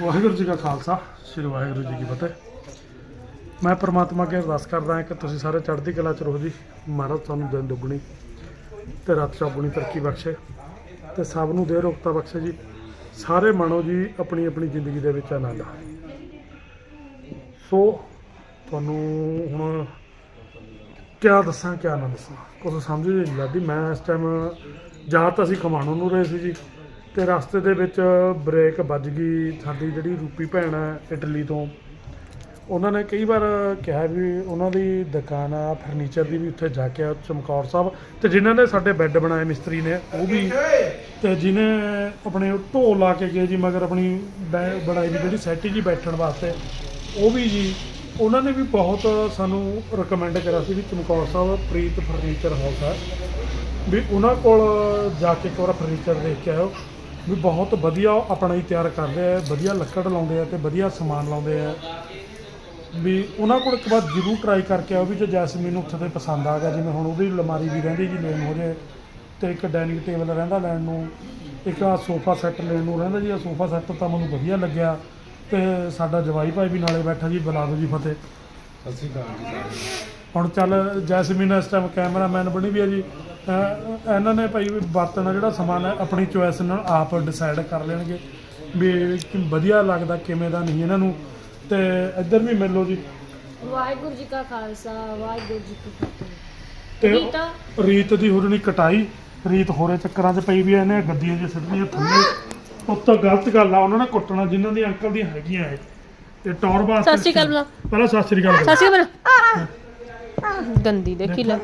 ਵਾਹਿਗੁਰੂ ਜੀ ਕਾ ਖਾਲਸਾ, ਸ੍ਰੀ ਵਾਹਿਗੁਰੂ ਜੀ ਕੀ ਫਤਿਹ। ਮੈਂ ਪ੍ਰਮਾਤਮਾ ਅੱਗੇ ਅਰਦਾਸ ਕਰਦਾ ਹਾਂ ਕਿ ਤੁਸੀਂ ਸਾਰੇ ਚੜ੍ਹਦੀ ਕਲਾ ਚ ਰਹੋ ਜੀ। ਮਹਾਰਾਜ ਤੁਹਾਨੂੰ ਦਿਨ ਦੁੱਗਣੀ ਤੇ ਰਾਤ ਚੌਗੁਣੀ ਤਰੱਕੀ ਬਖਸ਼ੇ ਤੇ ਸਭ ਨੂੰ ਦੇ ਰੋਕਤਾ ਬਖਸ਼ੇ ਜੀ। ਸਾਰੇ ਮਾਣੋ ਜੀ ਆਪਣੀ ਆਪਣੀ ਜ਼ਿੰਦਗੀ ਦੇ ਵਿੱਚ ਆਨੰਦ ਸੋ ਤੁਹਾਨੂੰ ਹੁਣ ਕਿਆ ਦੱਸਾਂ, ਕਿਆ ਨਾ ਦੱਸਾਂ। ਕੁਝ ਸਮਝ ਨਹੀਂ ਲੱਗਦੀ ਮੈਂ ਇਸ ਟਾਈਮ ਜਾਂ ਤਾਂ ਅਸੀਂ ਖਮਾਣੋਂ ਨੂੰ ਰਹੇ ਸੀ ਜੀ। ਤੇ ਰਸਤੇ ਦੇ ਵਿੱਚ ਬ੍ਰੇਕ ਵੱਜ ਗਈ, ਸਾਡੀ ਜਿਹੜੀ ਰੂਪੀ ਭੈਣ ਹੈ ਇਟਲੀ ਤੋਂ। ਉਹਨਾਂ ਨੇ ਕਈ ਵਾਰ ਕਿਹਾ ਵੀ ਉਹਨਾਂ ਦੀ ਦੁਕਾਨ ਆ, ਫਰਨੀਚਰ ਦੀ ਵੀ ਉੱਥੇ ਜਾ ਕੇ ਆ, ਚਮਕੌਰ ਸਾਹਿਬ। ਤੇ ਜਿਨ੍ਹਾਂ ਨੇ ਸਾਡੇ ਬੈੱਡ ਬਣਾਏ, ਮਿਸਤਰੀ ਨੇ, ਉਹ ਵੀ। ਤੇ ਜਿਹਨੇ ਆਪਣੇ ਉਹ ਢੋ ਲਾ ਕੇ ਗਏ ਜੀ, ਮਗਰ ਆਪਣੀ ਬੈ- ਬਣਾਈ ਦੀ ਜਿਹੜੀ ਸੈਟੀ ਜੀ ਬੈਠਣ ਵਾਸਤੇ, ਉਹ ਵੀ ਜੀ। ਉਹਨਾਂ ਨੇ ਵੀ ਬਹੁਤ ਸਾਨੂੰ ਰეკਮੈਂਡ ਕਰਿਆ ਸੀ ਵੀ ਚਮਕੌਰ ਸਾਹਿਬ ਪ੍ਰੀਤ ਫਰਨੀਚਰ ਹਾਊਸ ਹੈ। ਵੀ ਉਹਨਾਂ ਕੋਲ ਜਾ ਕੇ ਇੱਕ ਵਾਰ ਫਰਨੀਚਰ ਦੇਖ ਕੇ ਆਇਓ। ਵੀ ਬਹੁਤ ਵਧੀਆ ਆਪਣਾ ਹੀ ਤਿਆਰ ਕਰਦੇ ਆ ਵਧੀਆ ਲੱਕੜ ਲਾਉਂਦੇ ਆ ਤੇ ਵਧੀਆ ਸਮਾਨ ਲਾਉਂਦੇ ਆ। ਵੀ ਉਹਨਾਂ ਕੋਲ ਇੱਕ ਵਾਰ ਜ਼ਰੂਰ ਟਰਾਈ ਕਰਕੇ ਆਓ ਵੀ ਜੇ ਜੈਸਮੀਨ ਨੂੰ ਉੱਥੇ ਤੇ ਪਸੰਦ ਆ ਗਿਆ ਜਿਵੇਂ ਹੁਣ ਉਹਦੀ ਅਲਮਾਰੀ ਵੀ ਰਹਿੰਦੀ ਜੀ ਲੈਣ ਹੋ ਜੇ ਤੇ ਇੱਕ ਡਾਈਨਿੰਗ ਟੇਬਲ ਰਹਿੰਦਾ ਲੈਣ ਨੂੰ ਇੱਕ ਆ ਸੋਫਾ ਸੈੱਟ ਲੈਣ ਨੂੰ ਰਹਿੰਦਾ ਜੀ ਆ ਸੋਫਾ ਸੈੱਟ ਤਾਂ ਮੈਨੂੰ ਵਧੀਆ ਲੱਗਿਆ ਤੇ ਸਾਡਾ ਜਵਾਈ ਭਾਈ ਵੀ ਨਾਲੇ ਬੈਠਾ ਜੀ ਬੁਲਾ ਦਿਓ ਜੀ ਫਤਿਹ। ਸਤਿ ਸ਼੍ਰੀ ਅਕਾਲ ਜੀ ਹੁਣ ਚੱਲ ਜੈਸਮੀਨ ਇਸ ਟਾਈਮ ਕੈਮਰਾਮੈਨ ਬਣੀ ਵੀ ਹੈ ਜੀ। ਇਹਨਾਂ ਨੇ ਭਾਈ ਵਰਤਣਾ ਜਿਹੜਾ ਸਮਾਨ ਹੈ ਆਪਣੀ ਚੋਇਸ ਨਾਲ ਆਪ ਡਿਸਾਈਡ ਕਰ ਲੈਣਗੇ ਵੀ ਕਿ ਵਧੀਆ ਲੱਗਦਾ ਕਿਵੇਂ ਦਾ ਨਹੀਂ ਇਹਨਾਂ ਨੂੰ। ਤੇ ਇੱਧਰ ਵੀ ਮਿਲ ਲਓ ਜੀ। ਵਾਹਿਗੁਰੂ ਜੀ ਕਾ ਖਾਲਸਾ ਵਾਹਿਗੁਰੂ ਜੀ ਕੀ ਫਤਿਹ। ਤੇ ਰੀਤਾ? ਰੀਤ ਦੀ ਹੁਰਨੀ ਕਟਾਈ। ਰੀਤ ਹੋਰੇ ਚੱਕਰਾਂ 'ਚ ਪਈ ਵੀ ਇਹਨੇ ਗੱਦੀਆਂ 'ਚ ਸਿੱਟਣੀਆਂ ਥੱਲੇ। ਉੱਤੋਂ ਗਲਤ ਗੱਲ ਆ ਉਹਨਾਂ ਨੇ ਕੁੱਟਣਾ ਜਿਨ੍ਹਾਂ ਦੀ ਅੰਕਲ ਦੀਆਂ ਹੈਗੀਆਂ ਇਹ। ਤੇ ਟੌਰ ਵਾਸਤੇ ਸਤਿ ਸ਼੍ਰੀ ਅਕਾਲ। ਪਹਿਲਾਂ ਸਤਿ ਸ਼੍ਰੀ ਅਕਾਲ ਸਤਿ ਸ਼੍ਰੀ ਅਕਾਲ। ਗੰਦੀ ਦੇਖੀ ਲੈ।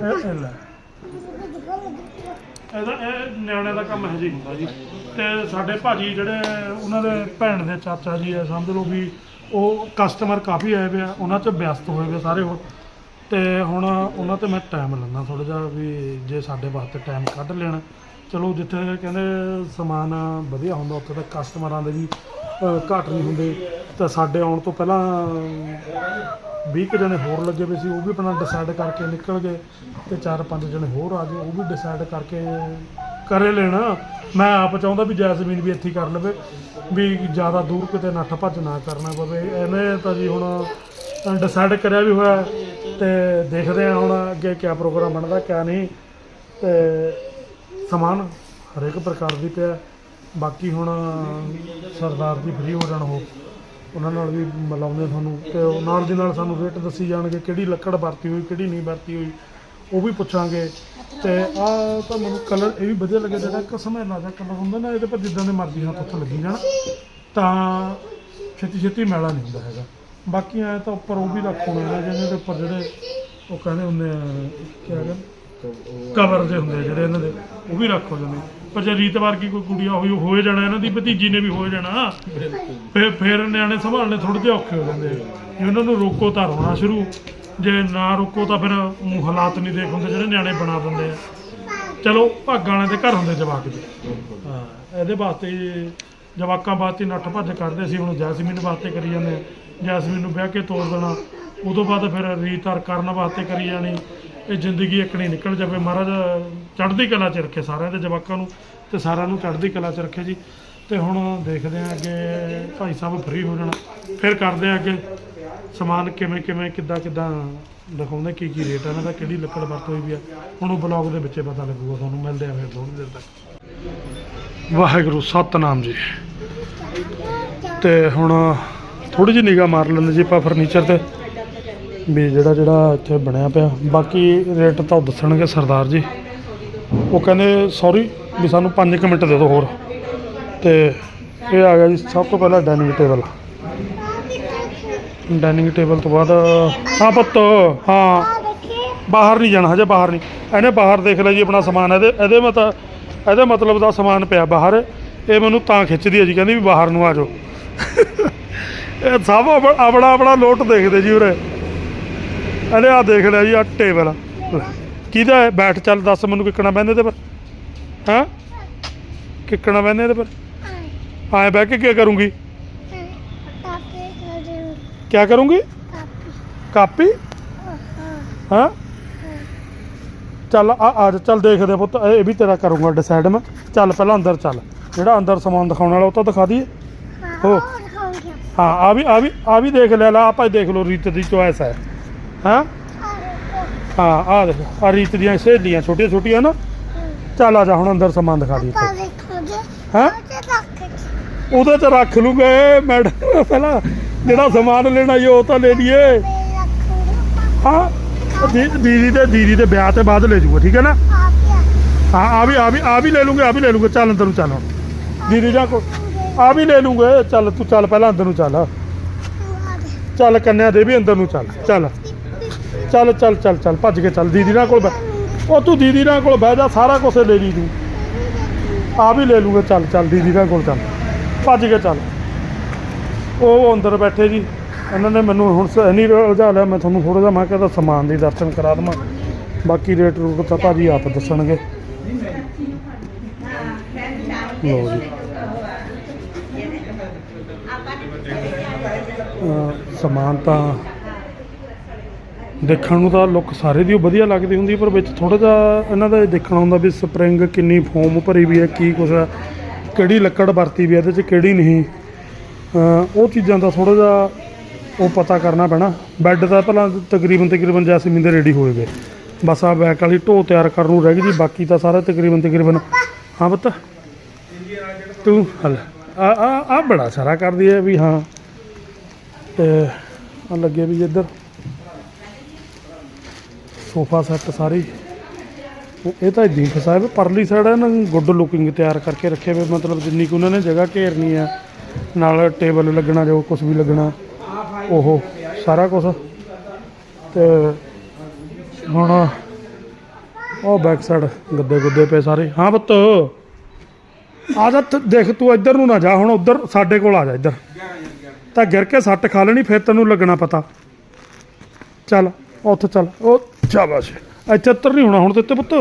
ਇਹਦਾ ਇਹ ਨਿਆਣੇ ਦਾ ਕੰਮ ਹੈ ਜੀ ਹੁੰਦਾ ਜੀ। ਤੇ ਸਾਡੇ ਭਾਜੀ ਜਿਹੜੇ ਉਹਨਾਂ ਦੇ ਭੈਣ ਦੇ ਚਾਚਾ ਜੀ ਹੈ ਸਮਝ ਲਓ ਵੀ ਉਹ ਕਸਟਮਰ ਕਾਫੀ ਆਏ ਵੇ ਆ, ਉਹਨਾਂ 'ਚ ਵਿਅਸਤ ਹੋਏ ਵੇ ਸਾਰੇ ਹੁਣ ਤੇ ਹੁਣ ਉਹਨਾਂ ਤੇ ਮੈਂ ਟਾਈਮ ਲੈਣਾ ਥੋੜਾ ਜਿਹਾ ਵੀ ਜੇ ਸਾਡੇ ਵਾਸਤੇ ਟਾਈਮ ਕੱਢ ਲੈਣ। ਚਲੋ ਜਿੱਥੇ ਕਹਿੰਦੇ ਸਮਾਨ ਵਧੀਆ ਹੁੰਦਾ, ਉੱਥੇ ਤਾਂ ਕਸਟਮਰਾਂ ਦੇ ਵੀ ਘਾਟ ਨਹੀਂ ਹੁੰਦੇ। ਤਾਂ ਸਾਡੇ ਆਉਣ ਤੋਂ ਪਹਿਲਾਂ 20 ਕੁ ਜਣੇ ਹੋਰ ਲੱਗੇ ਵੀ ਸੀ, ਉਹ ਵੀ ਆਪਣਾ ਡਿਸਾਈਡ ਕਰਕੇ ਨਿਕਲ ਗਏ ਤੇ ਚਾਰ ਪੰਜ ਜਣੇ ਹੋਰ ਆ ਗਏ, ਉਹ ਵੀ ਡਿਸਾਈਡ ਕਰਕੇ ਕਰੇ ਲੈਣਾ। ਮੈਂ ਆਪ ਚਾਹੁੰਦਾ ਵੀ ਜੈਸਮੀਨ ਵੀ ਇੱਥੇ ਹੀ ਕਰ ਲਵੇ, ਵੀ ਜ਼ਿਆਦਾ ਦੂਰ ਕਿਤੇ ਨੱਠ ਭੱਜ ਨਾ ਕਰਨਾ ਪਵੇ। ਇਹਨੇ ਤਾਂ ਜੀ ਹੁਣ ਡਿਸਾਈਡ ਕਰਿਆ ਵੀ ਹੋਇਆ ਤੇ ਦੇਖਦੇ ਆ ਹੁਣ ਅੱਗੇ ਕਿਆ ਪ੍ਰੋਗਰਾਮ ਬਣਦਾ, ਕਿਆ ਨਹੀਂ। ਤੇ ਸਮਾਨ ਹਰੇਕ ਪ੍ਰਕਾਰ ਦੀ ਪਿਆ, ਬਾਕੀ ਹੁਣ ਸਰਦਾਰ ਦੀ ਫ੍ਰੀ ਹੋ ਜਾਣ ਹੋ ਉਹਨਾਂ ਨਾਲ ਵੀ ਮਿਲਾਉਂਦੇ ਤੁਹਾਨੂੰ ਤੇ ਉਹ ਨਾਲ ਦੀ ਨਾਲ ਸਾਨੂੰ ਰੇਟ ਦੱਸੀ ਜਾਣਗੇ ਕਿਹੜੀ ਲੱਕੜ ਵਰਤੀ ਹੋਈ ਕਿਹੜੀ ਨਹੀਂ ਵਰਤੀ ਹੋਈ ਉਹ ਵੀ ਪੁੱਛਾਂਗੇ। ਤੇ ਆ ਤਾਂ ਮੈਨੂੰ ਕਲਰ ਇਹ ਵੀ ਵਧੀਆ ਲੱਗਿਆ ਜਿਹੜਾ ਇੱਕ ਸਮੇਲਾ ਦਾ ਕਲਰ ਹੁੰਦਾ ਨਾ ਇਹਦੇ ਪਰ ਜਿੱਦਾਂ ਦੇ ਮਰਜ਼ੀ ਹੱਥ ਉੱਥੇ ਲੱਗੀ ਜਾਣ। ਤਾਂ ਛੇਤੀ ਛੇਤੀ ਮੈਲਾ ਨਹੀਂ ਹੁੰਦਾ ਹੈਗਾ। ਬਾਕੀ ਐ ਤਾਂ ਉੱਪਰ ਉਹ ਵੀ ਰੱਖੋਣੇ ਨੇ ਜਿਹਨਾਂ ਦੇ ਉੱਪਰ ਜਿਹੜੇ ਉਹ ਕਹਿੰਦੇ ਹੁੰਦੇ ਆ ਕੀ ਕਹਿੰਦੇ? ਕਵਰ ਦੇ ਹੁੰਦੇ ਜਿਹੜੇ ਇਹਨਾਂ ਦੇ ਉਹ ਵੀ ਰੱਖ ਹੋ ਜਾਂਦੇ ਪਰ ਜੇ ਰੀਤ ਵਰਗੀ ਕੋਈ ਕੁੜੀਆਂ ਹੋਈ ਹੋਏ ਜਾਣਾ, ਇਹਨਾਂ ਦੀ ਭਤੀਜੀ ਨੇ ਵੀ ਹੋਏ ਜਾਣਾ। ਫਿਰ ਫਿਰ ਨਿਆਣੇ ਸੰਭਾਲਣੇ ਥੋੜੇ ਜਿਹਾ ਔਖੇ ਹੋ ਜਾਂਦੇ ਜੇ ਉਹਨਾਂ ਨੂੰ ਰੋਕੋ ਤਾਂ ਰੋਣਾ ਸ਼ੁਰੂ। ਜੇ ਨਾ ਰੋਕੋ ਤਾਂ ਫਿਰ ਮੂੰਹ ਹਾਲਾਤ ਨਹੀਂ ਦੇਖ ਹੁੰਦੇ, ਜਿਹੜੇ ਨਿਆਣੇ ਬਣਾ ਦਿੰਦੇ ਆ। ਚਲੋ, ਭਾਗਾਂ ਵਾਲੇ ਦੇ ਘਰ ਹੁੰਦੇ ਜਵਾਕ ਜੀ। ਹਾਂ, ਇਹਦੇ ਵਾਸਤੇ ਜਵਾਕਾਂ ਵਾਸਤੇ ਨੱਠ ਭੱਜ ਕਰਦੇ ਸੀ, ਹੁਣ ਜੈਸਮੀਨ ਵਾਸਤੇ ਕਰੀ ਜਾਂਦੇ ਆ। ਜੈਸਮੀਨ ਨੂੰ ਵਿਆਹ ਕੇ ਤੋਰ ਦੇਣਾ। ਉਦੋਂ ਬਾਅਦ ਫਿਰ ਰੀਤਰ ਕਰਨ ਵਾਸਤੇ ਕਰੀ ਜਾਣੀ। ਇਹ ਜ਼ਿੰਦਗੀ ਇਕਣੀ ਨਿਕਲ ਜਾਵੇ। ਮਹਾਰਾਜ, ਚੜ੍ਹਦੀ ਕਲਾ ਚ ਰੱਖੇ ਸਾਰਿਆਂ ਦੇ ਜਵਾਕਾਂ ਨੂੰ ਤੇ ਸਾਰਿਆਂ ਨੂੰ ਚੜ੍ਹਦੀ ਕਲਾ ਚ ਰੱਖੇ ਜੀ। ਤੇ ਹੁਣ ਦੇਖਦੇ ਆ ਅੱਗੇ ਭਾਈ ਸਾਹਿਬ ਫ੍ਰੀ ਹੋ ਜਾਣਾ, ਫਿਰ ਕਰਦੇ ਆ ਅੱਗੇ ਸਮਾਨ ਕਿਵੇਂ ਕਿਵੇਂ, ਕਿੱਦਾਂ ਕਿੱਦਾਂ ਦਿਖਾਉਂਦੇ, ਕੀ ਕੀ ਰੇਟ ਆ ਇਹਨਾਂ ਦਾ, ਕਿਹੜੀ ਲੱਕੜ ਵਰਤ ਹੋਈ ਵੀ ਆ। ਹੁਣ ਉਹ ਬਲੌਗ ਦੇ ਵਿੱਚ ਪਤਾ ਲੱਗੂਗਾ, ਤੁਹਾਨੂੰ ਮਿਲਦੇ ਆ ਫਿਰ ਥੋੜੀ ਦੇਰ ਤੱਕ। ਵਾਹਿਗੁਰੂ, ਸਤਨਾਮ ਜੀ। ਤੇ ਹੁਣ ਥੋੜੀ ਜਿਹੀ ਨਿਗਾਹ ਮਾਰ ਲੈਂਦੇ ਜੀ ਆਪਾਂ ਫਰਨੀਚਰ ਤੇ। ਵੀ ਜਿਹੜਾ ਜਿਹੜਾ ਇੱਥੇ ਬਣਿਆ ਪਿਆ। ਬਾਕੀ ਰੇਟ ਤਾਂ ਦੱਸਣਗੇ ਸਰਦਾਰ ਜੀ। ਉਹ ਕਹਿੰਦੇ ਸੌਰੀ ਵੀ ਸਾਨੂੰ 5 ਮਿੰਟ ਦੇ ਦਿਓ ਹੋਰ। ਤੇ ਇਹ ਆ ਗਿਆ ਜੀ ਸਭ ਤੋਂ ਪਹਿਲਾਂ ਡਾਈਨਿੰਗ ਟੇਬਲ ਡਾਈਨਿੰਗ ਟੇਬਲ ਤੋਂ ਬਾਅਦ, ਹਾਂ ਪੁੱਤ, ਹਾਂ। ਬਾਹਰ ਨਹੀਂ ਜਾਣਾ, ਹਜੇ ਬਾਹਰ ਨਹੀਂ। ਇਹਨੇ ਬਾਹਰ ਦੇਖ ਲਿਆ ਜੀ ਆਪਣਾ ਸਮਾਨ, ਇਹਦੇ ਇਹਦੇ ਮਤਲਬ ਇਹਦੇ ਮਤਲਬ ਦਾ ਸਮਾਨ ਪਿਆ ਬਾਹਰ। ਇਹ ਮੈਨੂੰ ਤਾਂ ਖਿੱਚਦੀ ਹੈ ਜੀ, ਕਹਿੰਦੀ ਵੀ ਬਾਹਰ ਨੂੰ ਆ ਜਾਓ। ਇਹ ਸਭ ਆਪ- ਆਪਣਾ ਆਪਣਾ ਲੋਟ ਦੇਖਦੇ ਜੀ ਉਰੇ। ਇਹਨੇ ਆ ਦੇਖ ਲਿਆ ਜੀ ਆ ਟੇਬਲ। ਕਿਹਦਾ ਹੈ? ਬੈਠ ਚੱਲ ਦੱਸ ਮੈਨੂੰ ਕਿੱਕਣਾ ਬਹਿੰਦੇ ਤੇ ਪਰ। ਹਾਂ? ਕਿੱਕਣਾ ਬਹਿੰਦੇ ਤੇ ਪਰ? ਆਏ ਬਹਿ ਕੇ ਕੀ ਕਰੂੰਗੀ? ਕੀ ਕਰੂੰਗੀ? ਕਾਪੀ। ਹਾਂ? ਚੱਲ ਆ ਆ ਜਾ, ਚੱਲ ਦੇਖਦੇ ਆ ਪੁੱਤ ਇਹ ਵੀ ਤੇਰਾ ਕਰੂੰਗਾ ਡਿਸਾਈਡ ਮੈਂ। ਚੱਲ ਪਹਿਲਾਂ ਅੰਦਰ ਚੱਲ। ਜਿਹੜਾ ਅੰਦਰ ਸਮਾਨ ਦਿਖਾਉਣ ਵਾਲਾ ਉਹ ਤਾਂ ਦਿਖਾ ਦਈਏ। ਹੋ ਹਾਂ। ਆ ਵੀ ਆ ਵੀ ਆ ਵੀ ਦੇਖ ਲੈ ਲਾ ਆਪਾਂ ਦੇਖ ਲਓ ਰੀਤ ਦੀ ਚੋਇਸ ਹੈ। ਹਾਂ? ਹਾਂ ਆ ਦੇਖ ਆ ਰੀਤ ਦੀਆਂ ਸਹੇਲੀਆਂ, ਛੋਟੀਆਂ ਛੋਟੀਆਂ ਨਾ। ਚੱਲ ਆ ਜਾ, ਹੁਣ ਅੰਦਰ ਸਮਾਨ ਦਿਖਾ ਦੀ ਹਾਂ? ਉਹਦੇ ਚ ਰੱਖ ਲੂਗੇ, ਮੈਡਮ, ਪਹਿਲਾਂ ਜਿਹੜਾ ਸਮਾਨ ਲੈਣਾ ਜੀ ਉਹ ਤਾਂ ਲੈ ਲਈਏ। ਹਾਂ? ਦੀਦੀ ਦੇ ਦੀਦੀ ਦੇ ਵਿਆਹ ਤੇ ਬਾਅਦ ਲੈ ਜੂਗਾ, ਠੀਕ ਹੈ ਨਾ? ਹਾਂ ਆ ਵੀ ਆ ਵੀ ਆ ਵੀ ਲੈ ਲੂਗੇ ਆ ਵੀ ਲੈ ਲੂਗੇ। ਚੱਲ ਅੰਦਰ ਨੂੰ ਚੱਲ ਹੁਣ। ਦੀਦੀ ਜਾਂ ਕੋ ਆ ਵੀ ਲੈ ਲੂਗੇ। ਚੱਲ ਤੂੰ ਚੱਲ, ਪਹਿਲਾਂ ਅੰਦਰ ਨੂੰ ਚੱਲ। ਚੱਲ ਕੰਨਿਆ ਦੇ ਵੀ ਅੰਦਰ ਨੂੰ ਚੱਲ। ਚੱਲ। ਚੱਲ ਚੱਲ ਚੱਲ ਚੱਲ, ਭੱਜ ਕੇ ਚੱਲ, ਦੀਦੀ ਨਾਲ ਕੋਲ ਬਹਿ। ਉਹ ਤੂੰ ਦੀਦੀ ਨਾਲ ਕੋਲ ਬਹਿ ਜਾ, ਸਾਰਾ ਕੁਝ ਲੈ ਲਈ ਤੂੰ। ਆ ਵੀ ਲੈ ਲੂਗੇ, ਚੱਲ ਚੱਲ, ਦੀਦੀ ਨਾਲ ਕੋਲ ਚੱਲ। ਭੱਜ ਕੇ ਚੱਲ। ਉਹ ਅੰਦਰ ਬੈਠੇ ਜੀ, ਇਹਨਾਂ ਨੇ ਮੈਨੂੰ ਹੁਣ ਸ- ਨਹੀਂ ਰੁਝਾ ਲਿਆ, ਮੈਂ ਤੁਹਾਨੂੰ ਥੋੜਾ ਜਿਹਾ ਮੈਂ ਕਹਿੰਦਾ ਸਮਾਨ ਦੇ ਦਰਸ਼ਨ ਕਰਾ ਦੇਵਾਂ। ਬਾਕੀ ਰੇਟ ਰੂਟ ਤਾਂ ਭਾਜੀ ਆਪ ਦੱਸਣਗੇ। ਲਓ ਜੀ। ਅਹ, ਸਮਾਨ ਤਾਂ ਦੇਖਣ ਨੂੰ ਤਾਂ ਲੁੱਕ ਸਾਰੇ ਦੀ ਵਧੀਆ ਲੱਗਦੀ ਹੁੰਦੀ, ਪਰ ਵਿੱਚ ਥੋੜਾ ਜਿਹਾ ਇਹਨਾਂ ਦਾ ਦੇਖਣਾ ਹੁੰਦਾ ਵੀ ਸਪਰਿੰਗ ਕਿੰਨੀ ਫੋਮ ਭਰੀ ਵੀ ਹੈ, ਕੀ ਕੁਛ ਹੈ, ਕਿਹੜੀ ਲੱਕੜ ਵਰਤੀ ਵੀ ਹੈ, ਇਹਦੇ 'ਚ ਕਿਹੜੀ ਨਹੀਂ। ਉਹ ਚੀਜ਼ਾਂ ਦਾ ਥੋੜਾ ਜਿਹਾ ਉਹ ਪਤਾ ਕਰਨਾ ਪੈਣਾ। ਬੈੱਡ ਤਾਂ ਪਹਿਲਾਂ ਤਕਰੀਬਨ ਤਕਰੀਬਨ ਜੈਸਮੀਨ ਦੇ ਰੈਡੀ ਹੋਏ ਗਏ ਬਸ ਆ ਬੈਕ ਵਾਲੀ ਢੋ ਤਿਆਰ ਕਰਨ ਨੂੰ ਰਹਿ ਗਈ ਜੀ, ਬਾਕੀ ਤਾਂ ਸਾਰਾ ਤਕਰੀਬਨ ਤਕਰੀਬਨ ਹਾਂ ਪੁੱਤ। ਤੂੰ ਹਲ। ਆ ਆ ਆ ਬੜਾ ਸਾਰਾ ਕਰਦੀ ਹੈ ਵੀ ਹਾਂ। ਤੇ ਆ ਲੱਗੇ ਵੀ ਇੱਧਰ। ਸੋਫਾ ਸੈੱਟ ਸਾਰੇ। ਹੀ। ਇਹ- ਤਾਂ ਦੀਪ ਸਾਹਿਬ, ਪਰਲੀ ਸਾਈਡ ਹੈ ਨਾ ਗੁੱਡ ਲੁਕਿੰਗ ਤਿਆਰ ਕਰਕੇ ਰੱਖੇ ਹੋਏ। ਮਤਲਬ ਜਿੰਨੀ ਕੁ ਉਹਨਾਂ ਨੇ ਜਗ੍ਹਾ ਘੇਰਨੀ ਆ, ਨਾਲ ਟੇਬਲ ਲੱਗਣਾ, ਜੋ ਕੁਝ ਵੀ ਲੱਗਣਾ, ਉਹ ਸਾਰਾ ਕੁਝ ਤੇ ਹੁਣ ਉਹ ਬੈਕ ਸਾਈਡ ਗੱਦੇ ਗੁੱਦੇ ਪਏ ਸਾਰੇ। ਹਾਂ ਪੁੱਤ। ਆ ਜਾ ਦੇਖ, ਤੂੰ ਇੱਧਰ ਨੂੰ ਨਾ ਜਾ, ਹੁਣ ਉੱਧਰ ਸਾਡੇ ਕੋਲ ਆ ਜਾ ਇੱਧਰ। ਤਾਂ ਗਿਰ ਕੇ ਸੱਟ ਖਾ ਲੈਣੀ, ਫਿਰ ਤੈਨੂੰ ਲੱਗਣਾ ਪਤਾ। ਚੱਲ। ਉੱਥੇ ਚੱਲ, ਉਹ ਸ਼ਾਬਾਸ਼। ਇੱਥੇ ਉੱਤਰ ਨਹੀਂ ਹੋਣਾ ਹੁਣ ਤੇ ਉੱਤੇ ਪੁੱਤ।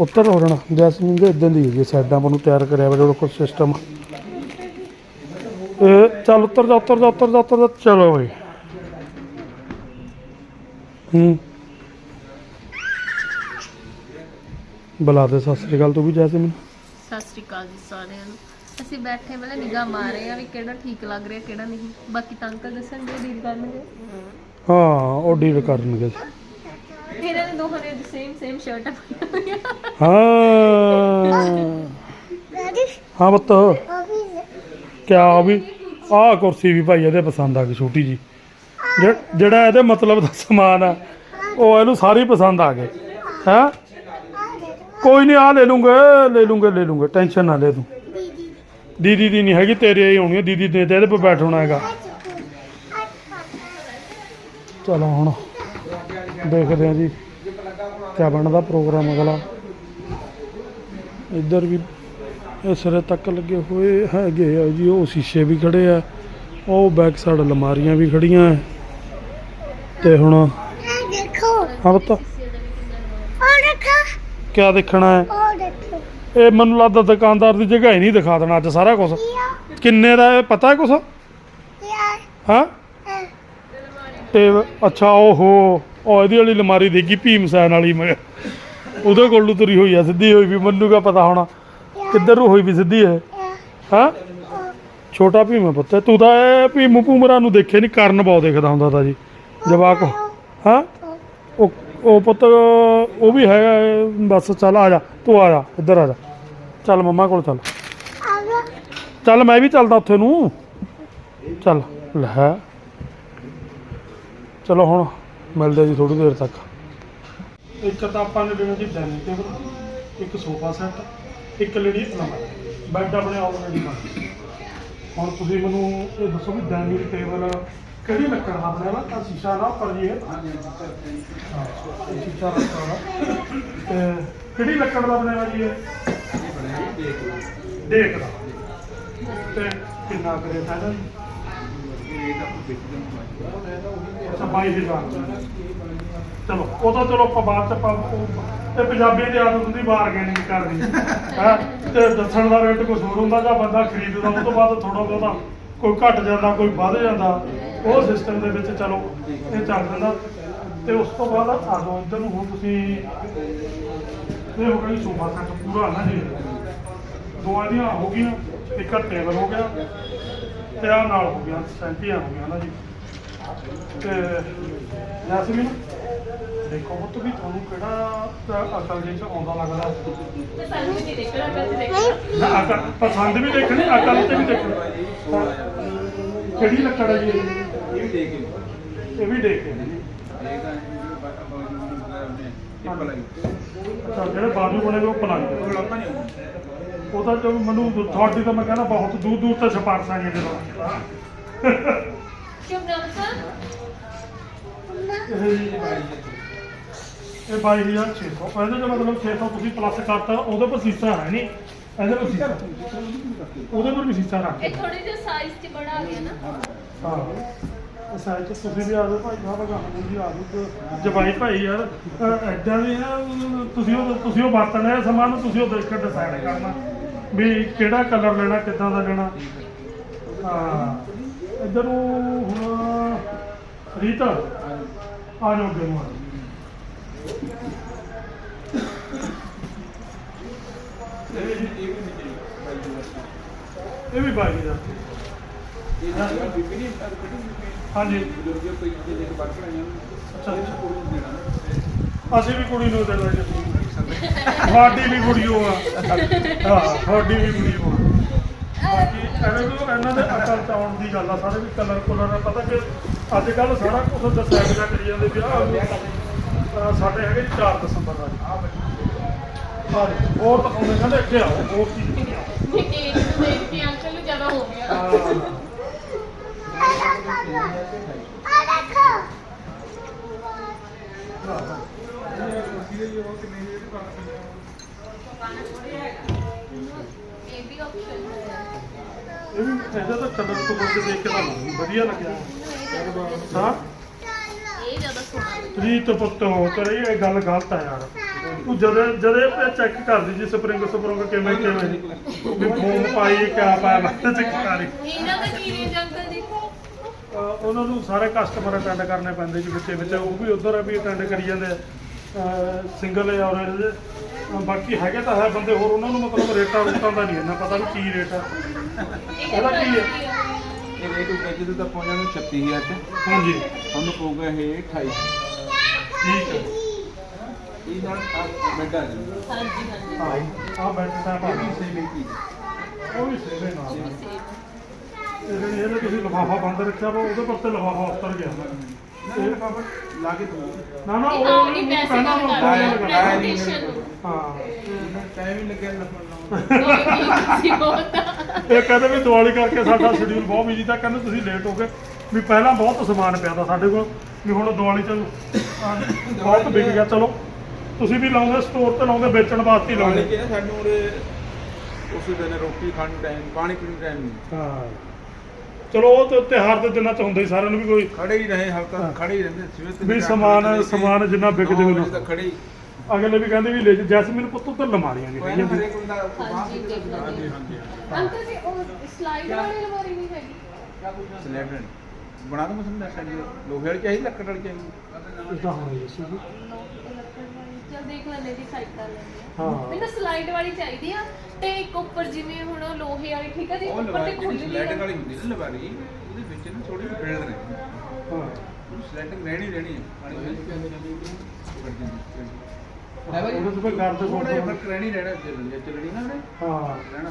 ਉੱਤਰ ਹੋ ਜਾਣਾ। ਜੈਸਮੀਨ ਦੇ ਇਦਾਂ ਦੀ ਹੈਗੀ ਸਾਈਡਾਂ ਨੂੰ ਤਿਆਰ ਕਰਿਆ ਵਾ ਜਿਹੜਾ ਕੁਝ ਸਿਸਟਮ ਇਹ ਚੱਲ ਉੱਤਰ ਜਾ ਉੱਤਰ ਜਾ ਉੱਤਰ ਜਾ ਉੱਤਰ ਜਾ। ਚਲੋ ਬਈ। ਹੂੰ। ਬੁਲਾ ਦੇ ਸਤਿ ਸ੍ਰੀ ਅਕਾਲ। ਤੂੰ ਵੀ ਜੈਸਮੀਨ ਸਤਿ ਸ਼੍ਰੀ ਅਕਾਲ ਜੀ ਸਾਰਿਆਂ ਨੂੰ। ਅਸੀਂ ਬੈਠੇ ਵੇਲੇ ਨਿਗਾਹ ਮਾਰ ਰਹੇ ਆ ਵੀ ਕਿਹੜਾ ਠੀਕ ਲੱਗ ਰਿਹਾ, ਕਿਹੜਾ ਨਹੀਂ। ਬਾਕੀ ਤਾਂ ਅੰਕਲ ਦੱਸਣਗੇ ਡੀਲ ਕਰਨਗੇ ਹਾਂ ਉਹ ਡੀਲ ਕਰਨਗੇ। ਇਹਨਾਂ ਨੇ ਦੋਹਾਂ ਨੇ ਸੇਮ ਸੇਮ ਸ਼ਰਟਾਂ ਪਾਈਆਂ ਹਾਂ। ਹਾਂ ਬੱਤ ਕਿਆ ਉਹ ਵੀ ਆਹ ਕੁਰਸੀ ਵੀ ਭਾਈ ਇਹਦੇ ਪਸੰਦ ਆ ਗਈ ਛੋਟੀ ਜੀ ਜਿਹ- ਜਿਹੜਾ ਇਹਦੇ ਮਤਲਬ ਦਾ ਸਮਾਨ ਆ ਉਹ ਇਹਨੂੰ ਸਾਰੀ ਪਸੰਦ ਆ ਗਏ। ਹੈ? ਕੋਈ ਨਹੀਂ ਆ ਲੈ ਲੂੰਗੇ ਲੈ ਲੂੰਗੇ ਲੈ ਲੂੰਗੇ। ਟੈਨਸ਼ਨ ਨਾ ਲੈ ਤੂੰ। ਦੀਦੀ। ਦੀ ਨਹੀਂ ਹੈਗੀ ਤੇਰੇ ਹੀ ਹੋਣੀ ਆ ਦੀਦੀ ਨੇ ਤੇ ਇਹਦੇ 'ਤੇ ਬੈਠਣਾ ਹੈਗਾ। ਚਲੋ ਹੁਣ ਦੇਖਦੇ ਆ ਜੀ ਕਿਆ ਬਣਦਾ ਪ੍ਰੋਗਰਾਮ ਅਗਲਾ। ਇੱਧਰ ਵੀ ਸਿਰੇ ਤੱਕ ਲੱਗੇ ਹੋਏ ਹੈਗੇ ਆ ਜੀ ਉਹ ਸ਼ੀਸ਼ੇ ਵੀ ਖੜੇ ਆ ਉਹ ਬੈਕ ਸਾਈਡ ਅਲਮਾਰੀਆਂ ਵੀ ਖੜੀਆਂ ਆ। ਤੇ ਹੁਣ ਹਾਂ ਬਤਾ ਕਿਆ ਦੇਖਣਾ ਹੈ? ਇਹ ਮੈਨੂੰ ਲੱਗਦਾ ਦੁਕਾਨਦਾਰ ਦੀ ਜਗ੍ਹਾ ਹੀ ਨਹੀਂ ਦਿਖਾ ਦੇਣਾ ਅੱਜ ਸਾਰਾ ਕੁਝ ਕਿੰਨੇ ਦਾ ਇਹ ਪਤਾ ਹੈ ਕੁਛ ਹਾਂ? ਤੇ ਅੱਛਾ ਓਹੋ ਉਹ ਇਹਦੀ ਵਾਲੀ ਅਲਮਾਰੀ ਦੇਗੀ ਭੀਮ ਸੈਨ ਵਾਲੀ ਮੈਂ। ਉਹਦੇ ਕੋਲ ਨੂੰ ਤੁਰੀ ਹੋਈ ਆ ਸਿੱਧੀ ਹੋਈ ਵੀ ਮੈਨੂੰ ਕਾ ਪਤਾ ਹੋਣਾ ਕਿੱਧਰ ਨੂੰ ਹੋਈ ਵੀ ਸਿੱਧੀ ਹੈ ਹਾਂ? ਛੋਟਾ ਭੀਮ ਹੈ ਪੁੱਤ ਤੂੰ ਤਾਂ ਇਹ ਭੀਮੂ ਭੂਮਰਾ ਨੂੰ ਦੇਖੇ ਨਹੀਂ ਕਰਨ ਬਹੁਤ ਦੇਖਦਾ ਹੁੰਦਾ ਤਾਂ ਜੀ ਜਵਾਕ। ਹਾਂ? ਉਹ ਉਹ ਪੁੱਤ ਉਹ ਵੀ ਹੈਗਾ ਬਸ ਚੱਲ ਆ ਜਾ ਤੂੰ ਆ ਜਾ ਇੱਧਰ ਆ ਜਾ। ਚੱਲ ਮੰਮਾ ਕੋਲ ਚੱਲ। ਚੱਲ ਮੈਂ ਵੀ ਚੱਲਦਾ ਉੱਥੇ ਨੂੰ। ਚੱਲ ਲੈ। ਚਲੋ ਹੁਣ ਮਿਲਦੇ ਜੀ ਥੋੜੀ ਦੇਰ ਤੱਕ। ਇੱਕ ਤਾਂ ਆਪਾਂ ਨੇ ਲੈਣਾ ਜੀ ਡਾਈਨਿੰਗ ਟੇਬਲ ਇੱਕ ਸੋਫਾ ਸੈੱਟ ਇੱਕ ਲੈਣੀ ਅਲਮਾਰੀ ਬੈੱਡ ਆਪਣੇ ਆਲਰੇਡੀ ਬਣ ਹੁਣ ਤੁਸੀਂ ਮੈਨੂੰ ਇਹ ਦੱਸੋ ਵੀ ਡਾਈਨਿੰਗ ਟੇਬਲ ਕਿਹੜੀ ਲੱਕੜ ਦਾ ਬਣਿਆ ਵਾ? ਤਾਂ ਸ਼ੀਸ਼ਾ ਨਾ ਉੱਪਰ ਜੀ ਇਹ। ਹਾਂ ਇਹ ਸ਼ੀਸ਼ਾ ਲੱਕੜ ਦਾ ਤੇ ਕਿਹੜੀ ਲੱਕੜ ਦਾ ਬਣਿਆ ਵਾ ਜੀ ਇਹ? ਦੇਖ ਦਾ ਤੇ ਕਿੰਨਾ ਕਰੇ ਤਾਂ ਇਹਦਾ? ਅੱਛਾ 22000 ਚਲੋ ਉਹ ਤਾਂ ਚਲੋ ਆਪਾਂ ਬਾਅਦ ਚ ਆਪਾਂ ਉਹ- ਇਹ ਪੰਜਾਬੀ ਦੀ ਆਦਤ ਹੁੰਦੀ ਬਾਰਗੇਨਿੰਗ ਕਰਨੀ। ਹੈ? ਤੇ ਦੱਸਣ ਦਾ ਰੇਟ ਕੁਝ ਹੋਰ ਹੁੰਦਾ ਜਾਂ ਬੰਦਾ ਖਰੀਦਦਾ ਉਹ ਤੋਂ ਬਾਅਦ ਥੋੜਾ ਬਹੁਤਾ ਕੋਈ ਘਟ ਜਾਂਦਾ ਕੋਈ ਵੱਧ ਜਾਂਦਾ ਉਹ ਸਿਸਟਮ ਦੇ ਵਿੱਚ ਚਲੋ ਇਹ ਚੱਲ ਜਾਂਦਾ। ਤੇ ਉਸ ਤੋਂ ਬਾਅਦ ਆ ਜਾਓ ਇੱਧਰ ਨੂੰ ਹੁਣ ਤੁਸੀਂ ਇਹ ਹੋ ਗਈ ਸੋਫਾ ਸੈੱਟ ਪੂਰਾ ਨਾ ਜੀ? ਦੋ ਇਹਦੀਆਂ ਹੋ ਗਈਆਂ ਇੱਕ ਟੇਬਲ ਹੋ ਗਿਆ। ਤੇ ਆ ਨਾਲ ਹੋ ਗਿਆ, ਸੈਂਟੀਆਂ ਹੋ ਗਿਆ ਨਾ ਜੀ ਤੇ ਜੈਸਮੀਨ, ਦੇਖੋ ਉਹ ਵੀ ਤੁਹਾਨੂੰ ਕਿਹੜਾ ਤਾਂ ਅਕਲ ਚ ਆਉਂਦਾ ਲੱਗਦਾ ਤੇ ਸਾਨੂੰ ਵੀ ਦੇਖਣਾ ਕਦੇ ਦੇਖਣਾ ਨਾ, ਅਕਲ, ਪਸੰਦ ਵੀ ਦੇਖਣੀ, ਅਕਲ ਤੇ ਵੀ ਦੇਖਣੀ ਕਿਹੜੀ ਲੱਕੜ ਹੈ ਜੀ ਇਹ? ਵੀ ਦੇਖ ਲਓ ਇਹ ਵੀ ਦੇਖ ਕੇ ਅੱਛਾ, ਜਿਹੜੇ ਬਾਜੂ ਬਣੇ ਉਹ ਪਲੰਗ ਦੇ। ਉਹ ਲੱਭਾ ਨਹੀਂ ਆਉਂਦਾ ਉਹ ਤਾਂ ਜੋ ਮੈਨੂੰ ਤੁਹਾਡੀ ਤਾਂ ਮੈਂ ਕਹਿੰਦਾ ਬਹੁਤ ਦੂਰ ਦੂਰ ਤੱਕ ਸਿਫਾਰਸ਼ ਆਈਆਂ ਜਦੋਂ ਸ਼ੁਭ ਨਾਮ ਸਰ? ਇਹ ਜੀ ਇਹ 22600 ਇਹਦੇ ਦਾ ਮਤਲਬ 600 ਤੁਸੀਂ ਪਲੱਸ ਕਰਤਾ ਉਹਦੇ ਪਰ ਸੀਸਾ ਹੈ ਨਹੀਂ। ਇਹਦੇ ਪਰ ਸੀਸਾ। ਉਹਦੇ ਪਰ ਵੀ ਸੀਸਾ ਰੱਖ ਇਹ ਥੋੜੇ ਜਿਹਾ ਸਾਈਜ਼ 'ਚ ਬੜਾ ਆ ਗਿਆ ਨਾ। ਹਾਂ। ਸਾਈਜ਼ ਚ ਤੁਸੀਂ ਵੀ ਆ ਜਾਓ ਭਾਈ ਸਾਹਿਬ ਗਾਹਾਂ ਜੀ ਆ ਜਾਓ। ਜਵਾਈ ਭਾਈ ਯਾਰ ਦੀ ਹੈ ਅਹ ਤੁਸੀਂ ਉਹ ਤੁਸੀਂ ਉਹ ਵਰਤਣਾ ਹੈ ਸਮਾਨ ਤੁਸੀਂ ਉਹ ਦੇਖ ਕੇ ਡਿਸਾਈਡ ਕਰਨਾ। ਵੀ ਕਿਹੜਾ ਕਲਰ ਲੈਣਾ ਕਿੱਦਾਂ ਦਾ ਲੈਣਾ। ਹਾਂ। ਇੱਧਰ ਨੂੰ ਹੁਣ ਰੀਤਾ ਆ ਜਾਓ ਅੱਗੇ ਨੂੰ। ਆ ਜਾਓ। ਇਹ ਵੀ ਬਾਈ ਦਾ। ਹਾਂਜੀ। ਅੱਛਾ, ਅੱਛਾ। ਅਸੀਂ ਵੀ ਕੁੜੀ ਨੂੰ ਦੇਣਾ ਦਾਂਗੇ। ਤੁਹਾਡੀ ਵੀ ਕੁੜੀ ਓ ਆ। ਹਾਂ ਤੁਹਾਡੀ ਵੀ ਕੁੜੀ ਓ ਆ। ਬਾਕੀ ਐਵੇਂ ਵੀ ਇਹਨਾਂ ਦੇ ਅਕਲ ਚ ਆਉਣ ਦੀ ਗੱਲ ਆ ਸਾਰੇ ਵੀ ਕਲਰ ਕੁਲਰ ਪਤਾ ਕਿ ਅੱਜ ਕੱਲ ਸਾਰਾ ਕੁਝ ਦੱਸਿਆ ਗਿਆ ਕਰੀ ਜਾਂਦੇ ਵੀ ਆਹ ਸਾਡੇ ਹੈਗੇ ਜੀ 4 ਦਸੰਬਰ ਦਾ ਆਹ ਦੇਖੋ, ਹੋਰ ਦਿਖਾਉਂਦੇ ਕਹਿੰਦੇ ਅੱਗੇ ਆਓ ਹੋਰ ਕੀ ਇਹ ਨੂੰ ਦੇਖ ਕੇ ਅੰਕਲ ਨੂੰ ਜ਼ਿਆਦਾ ਹੋ। ਗਿਆ ਹਾਂ। ਇਹ ਵੀ ਆਪਸ਼ਨ ਹੈ ਇਹ ਵੀ ਇਹਦਾ ਤਾਂ ਕਲਰ ਤੋਂ ਕੇ ਦੇਖ ਕੇ ਤਾਂ ਵਧੀਆ ਲੱਗਿਆ। ਹਾਂ? ਇਹ ਜ਼ਿਆਦਾ ਸੋਹਣਾ ਰੀਤ ਪੁੱਤ ਹੋ ਤੇਰੀ ਇਹ ਗੱਲ ਗਲਤ ਆ ਯਾਰ। ਤੂੰ ਜਦੇ ਜਦੇ ਤੇ ਚੈੱਕ ਕਰਦੀ ਜੀ ਸਪਰਿੰਗ ਸਪਰਿੰਗ ਕਿਵੇਂ ਕਿਵੇਂ। ਵੀ ਫੋਮ ਪਾਈ, ਕਿਆ ਪਾਇਆ, ਮੈਂ ਚੈੱਕ ਕਰੀ ਇਹਨਾਂ ਦਾ ਕੀ ਰੇਂਜ ਅੰਕਲ ਜੀ ਅਹ ਉਹਨਾਂ ਨੂੰ ਸਾਰੇ ਕਸਟਮਰ ਅਟੈਂਡ ਕਰਨੇ ਪੈਂਦੇ ਜੀ, ਵਿੱਚੇ ਵਿੱਚ। ਉਹ ਵੀ ਉਧਰ ਵੀ ਅਟੈਂਡ ਕਰੀ ਜਾਂਦੇ ਸਿੰਗਲ ਔਰ ਇਹਦੇ ਬਾਕੀ ਹੈਗੇ ਤਾਂ ਹੈ ਬੰਦੇ ਹੋਰ ਉਹਨਾਂ ਨੂੰ ਮਤਲਬ ਰੇਟਾਂ ਰੂਟਾਂ ਦਾ ਨਹੀਂ ਇੰਨਾ ਪਤਾ ਵੀ ਕੀ ਰੇਟ ਆ। ਇਹਦਾ ਕੀ ਹੈ? ਇਹ ਰੇਟ ਉੱਤੇ ਜਦੋਂ ਤਾਂ ਪਹੁੰਚਣਾ ਨੂੰ 36000 ਚ ਹਾਂਜੀ। ਤੁਹਾਨੂੰ ਪਊਗਾ ਇਹ 28 ਠੀਕ ਹੈ। ਇਹ ਨਾਲ ਆ ਬੈਠਾ ਜੀ। ਹਾਂਜੀ ਹਾਂਜੀ। ਹਾਂ ਆ ਬੈਠ ਟਾਈਮ ਆ ਇਹ ਵੀ ਹੀ ਕੀ ਉਹ ਵੀ ਸੇਵੇ ਨਾਲ। ਆ। ਇਹ ਜਿਹੜੀ ਇਹਦੇ ਤੁਸੀਂ ਲਿਫਾਫਾ ਬੰਦ ਰੱਖਿਆ ਵਾ ਉਹਦੇ ਪਰ ਤੇ ਲਿਫਾਫਾ ਉੱਤਰ ਗਿਆ। ਇਹ ਬਾਬਾ ਲਾ ਕੇ ਦੋ ਨਾ ਨਾ ਇਹ ਉਹ ਤਾਂ ਨਹੀਂ ਪੈਸੇ ਪਹਿਲਾਂ ਗੱਲ ਉਹ ਕਰ ਬੋਲਣ ਰਹੇ ਲੱਗਾ। ਪ੍ਰੈਜੈਂਟੇਸ਼ਨ ਹਾਂ ਟਾਈਮ ਹੀ ਲੱਗਿਆ ਲੱਭਣ ਨੂੰ। ਸੀ ਹੋਤਾ ਇਹ ਕਹਿੰਦੇ ਵੀ ਦੀਵਾਲੀ ਕਰਕੇ ਸਾਡਾ ਸ਼ਡਿਊਲ ਬਹੁਤ ਬਿਜ਼ੀ ਤਾਂ ਕਹਿੰਦੇ ਤੁਸੀਂ ਲੇਟ ਹੋ ਗਏ। ਵੀ ਪਹਿਲਾਂ ਬਹੁਤ ਸਮਾਨ ਪਿਆ ਤਾਂ ਸਾਡੇ ਕੋਲ ਵੀ ਹੁਣ ਦੀਵਾਲੀ ਚ ਅਹ, ਬਹੁਤ ਵਿਕ ਗਿਆ ਚਲੋ। ਤੁਸੀਂ ਵੀ ਲਾਉਂਦੇ ਸਟੋਰ ਤੇ ਲਾਉਂਦੇ ਵੇਚਣ ਵਾਸਤੇ ਹੀ ਪਾਣੀ ਲਾਉਂਦੇ ਕੇ ਨਾ ਸਾਨੂੰ ਉਰੇ ਉਸ ਦਿਨ ਰੋਟੀ ਖਾਣ ਟਾਈਮ ਪਾਣੀ ਪੀਣ ਟਾਈਮ ਹਾਂ। ਚਲੋ ਉਹ ਤੇ ਤਿਉਹਾਰ ਦੇ ਦਿਨਾਂ ਚ ਹੁੰਦਾ ਹੀ ਸਾਰਿਆਂ ਨੂੰ ਵੀ ਕੋਈ ਖੜੇ ਹੀ ਰਹੇ ਹਫਤਾ। ਖੜੇ ਹੀ ਰਹਿੰਦੇ ਸਵੇਰ ਤੋਂ ਵੀ ਸ਼ਾਮ ਸਮਾਨ- ਸਮਾਨ ਜਿੰਨਾ ਵਿਕ ਜਾਵੇ ਨਾ। ਤੱਕ ਖੜੇ ਹੀ। ਅਗਲੇ ਵੀ ਕਹਿੰਦੇ ਵੀ ਲੈ ਜਾ ਜੈਸਮੀਨ ਪੁੱਤ ਉੱਤੇ ਲਮਾਰੀਆਂ ਕੋਈ ਨਾ ਹਾਂਜੀ, ਹਾਂਜੀ ਅੰਕਲ ਜੀ ਉਹ ਸਲਾਈਡ ਵਾਲੀ ਅਲਮਾਰੀ ਨਹੀਂ ਹੈਗੀ? ਸਿਲੈਂਡਰ ਬਣਾ ਦੋ ਮਸਲ ਦਾ ਲੋਹੇ ਵਾਲੀ ਚਾਹੀਦੀ ਲੱਕੜ ਵਾਲੀ ਚਾਹੀਦੀ। ਇਦਾਂ ਹੋਣੀ ਚਲ ਦੇਖ ਲੈਂਦੇ ਜੀ ਸਾਈਡ ਕਰ ਲੈਂਦੇ ਆ ਹਾਂ। ਮੈਨੂੰ ਸਲਾਈਡ ਵਾਲੀ ਚਾਹੀਦੀ ਆ ਤੇ ਇੱਕ ਉੱਪਰ ਜਿਵੇਂ ਹੁਣ ਉਹ ਲੋਹੇ ਵਾਲੀ ਠੀਕ ਆ ਜੀ? ਉਹ ਉੱਪਰ ਲਵਾਰੀ ਤੇ ਜਿਹੜੀ ਖੁੱਲ੍ਹਦੀ ਆ। ਵਾਲੀ ਹੁੰਦੀ ਹੈ ਨਾ ਲਵਾਰੀ ਉਹਦੇ ਵਿੱਚ ਨਾ ਥੋੜੀ ਜਿਹੀ ਬਿਲਡ ਰਹਿੰਦੀ ਹੈ ਹਾਂ। ਉਹ ਸਿਲੈਂਡਰ ਰਹਿਣੀ ਰਹਿਣੀ ਹੈ ਪਾਣੀ ਵਿੱਚ ਕੱਢ ਜਾਂਦੀ ਉਹਦੇ ਤੋਂ ਕੋਈ ਤੇ ਥੋੜਾ ਜਿਹਾ ਫ਼ਰਕ ਰਹਿਣੀ ਰਹਿਣਾ ਚੱਲਣੀ ਚੱਲਣੀ ਨਾ ਉਹਨੇ। ਹਾਂ। ਰਹਿਣਾ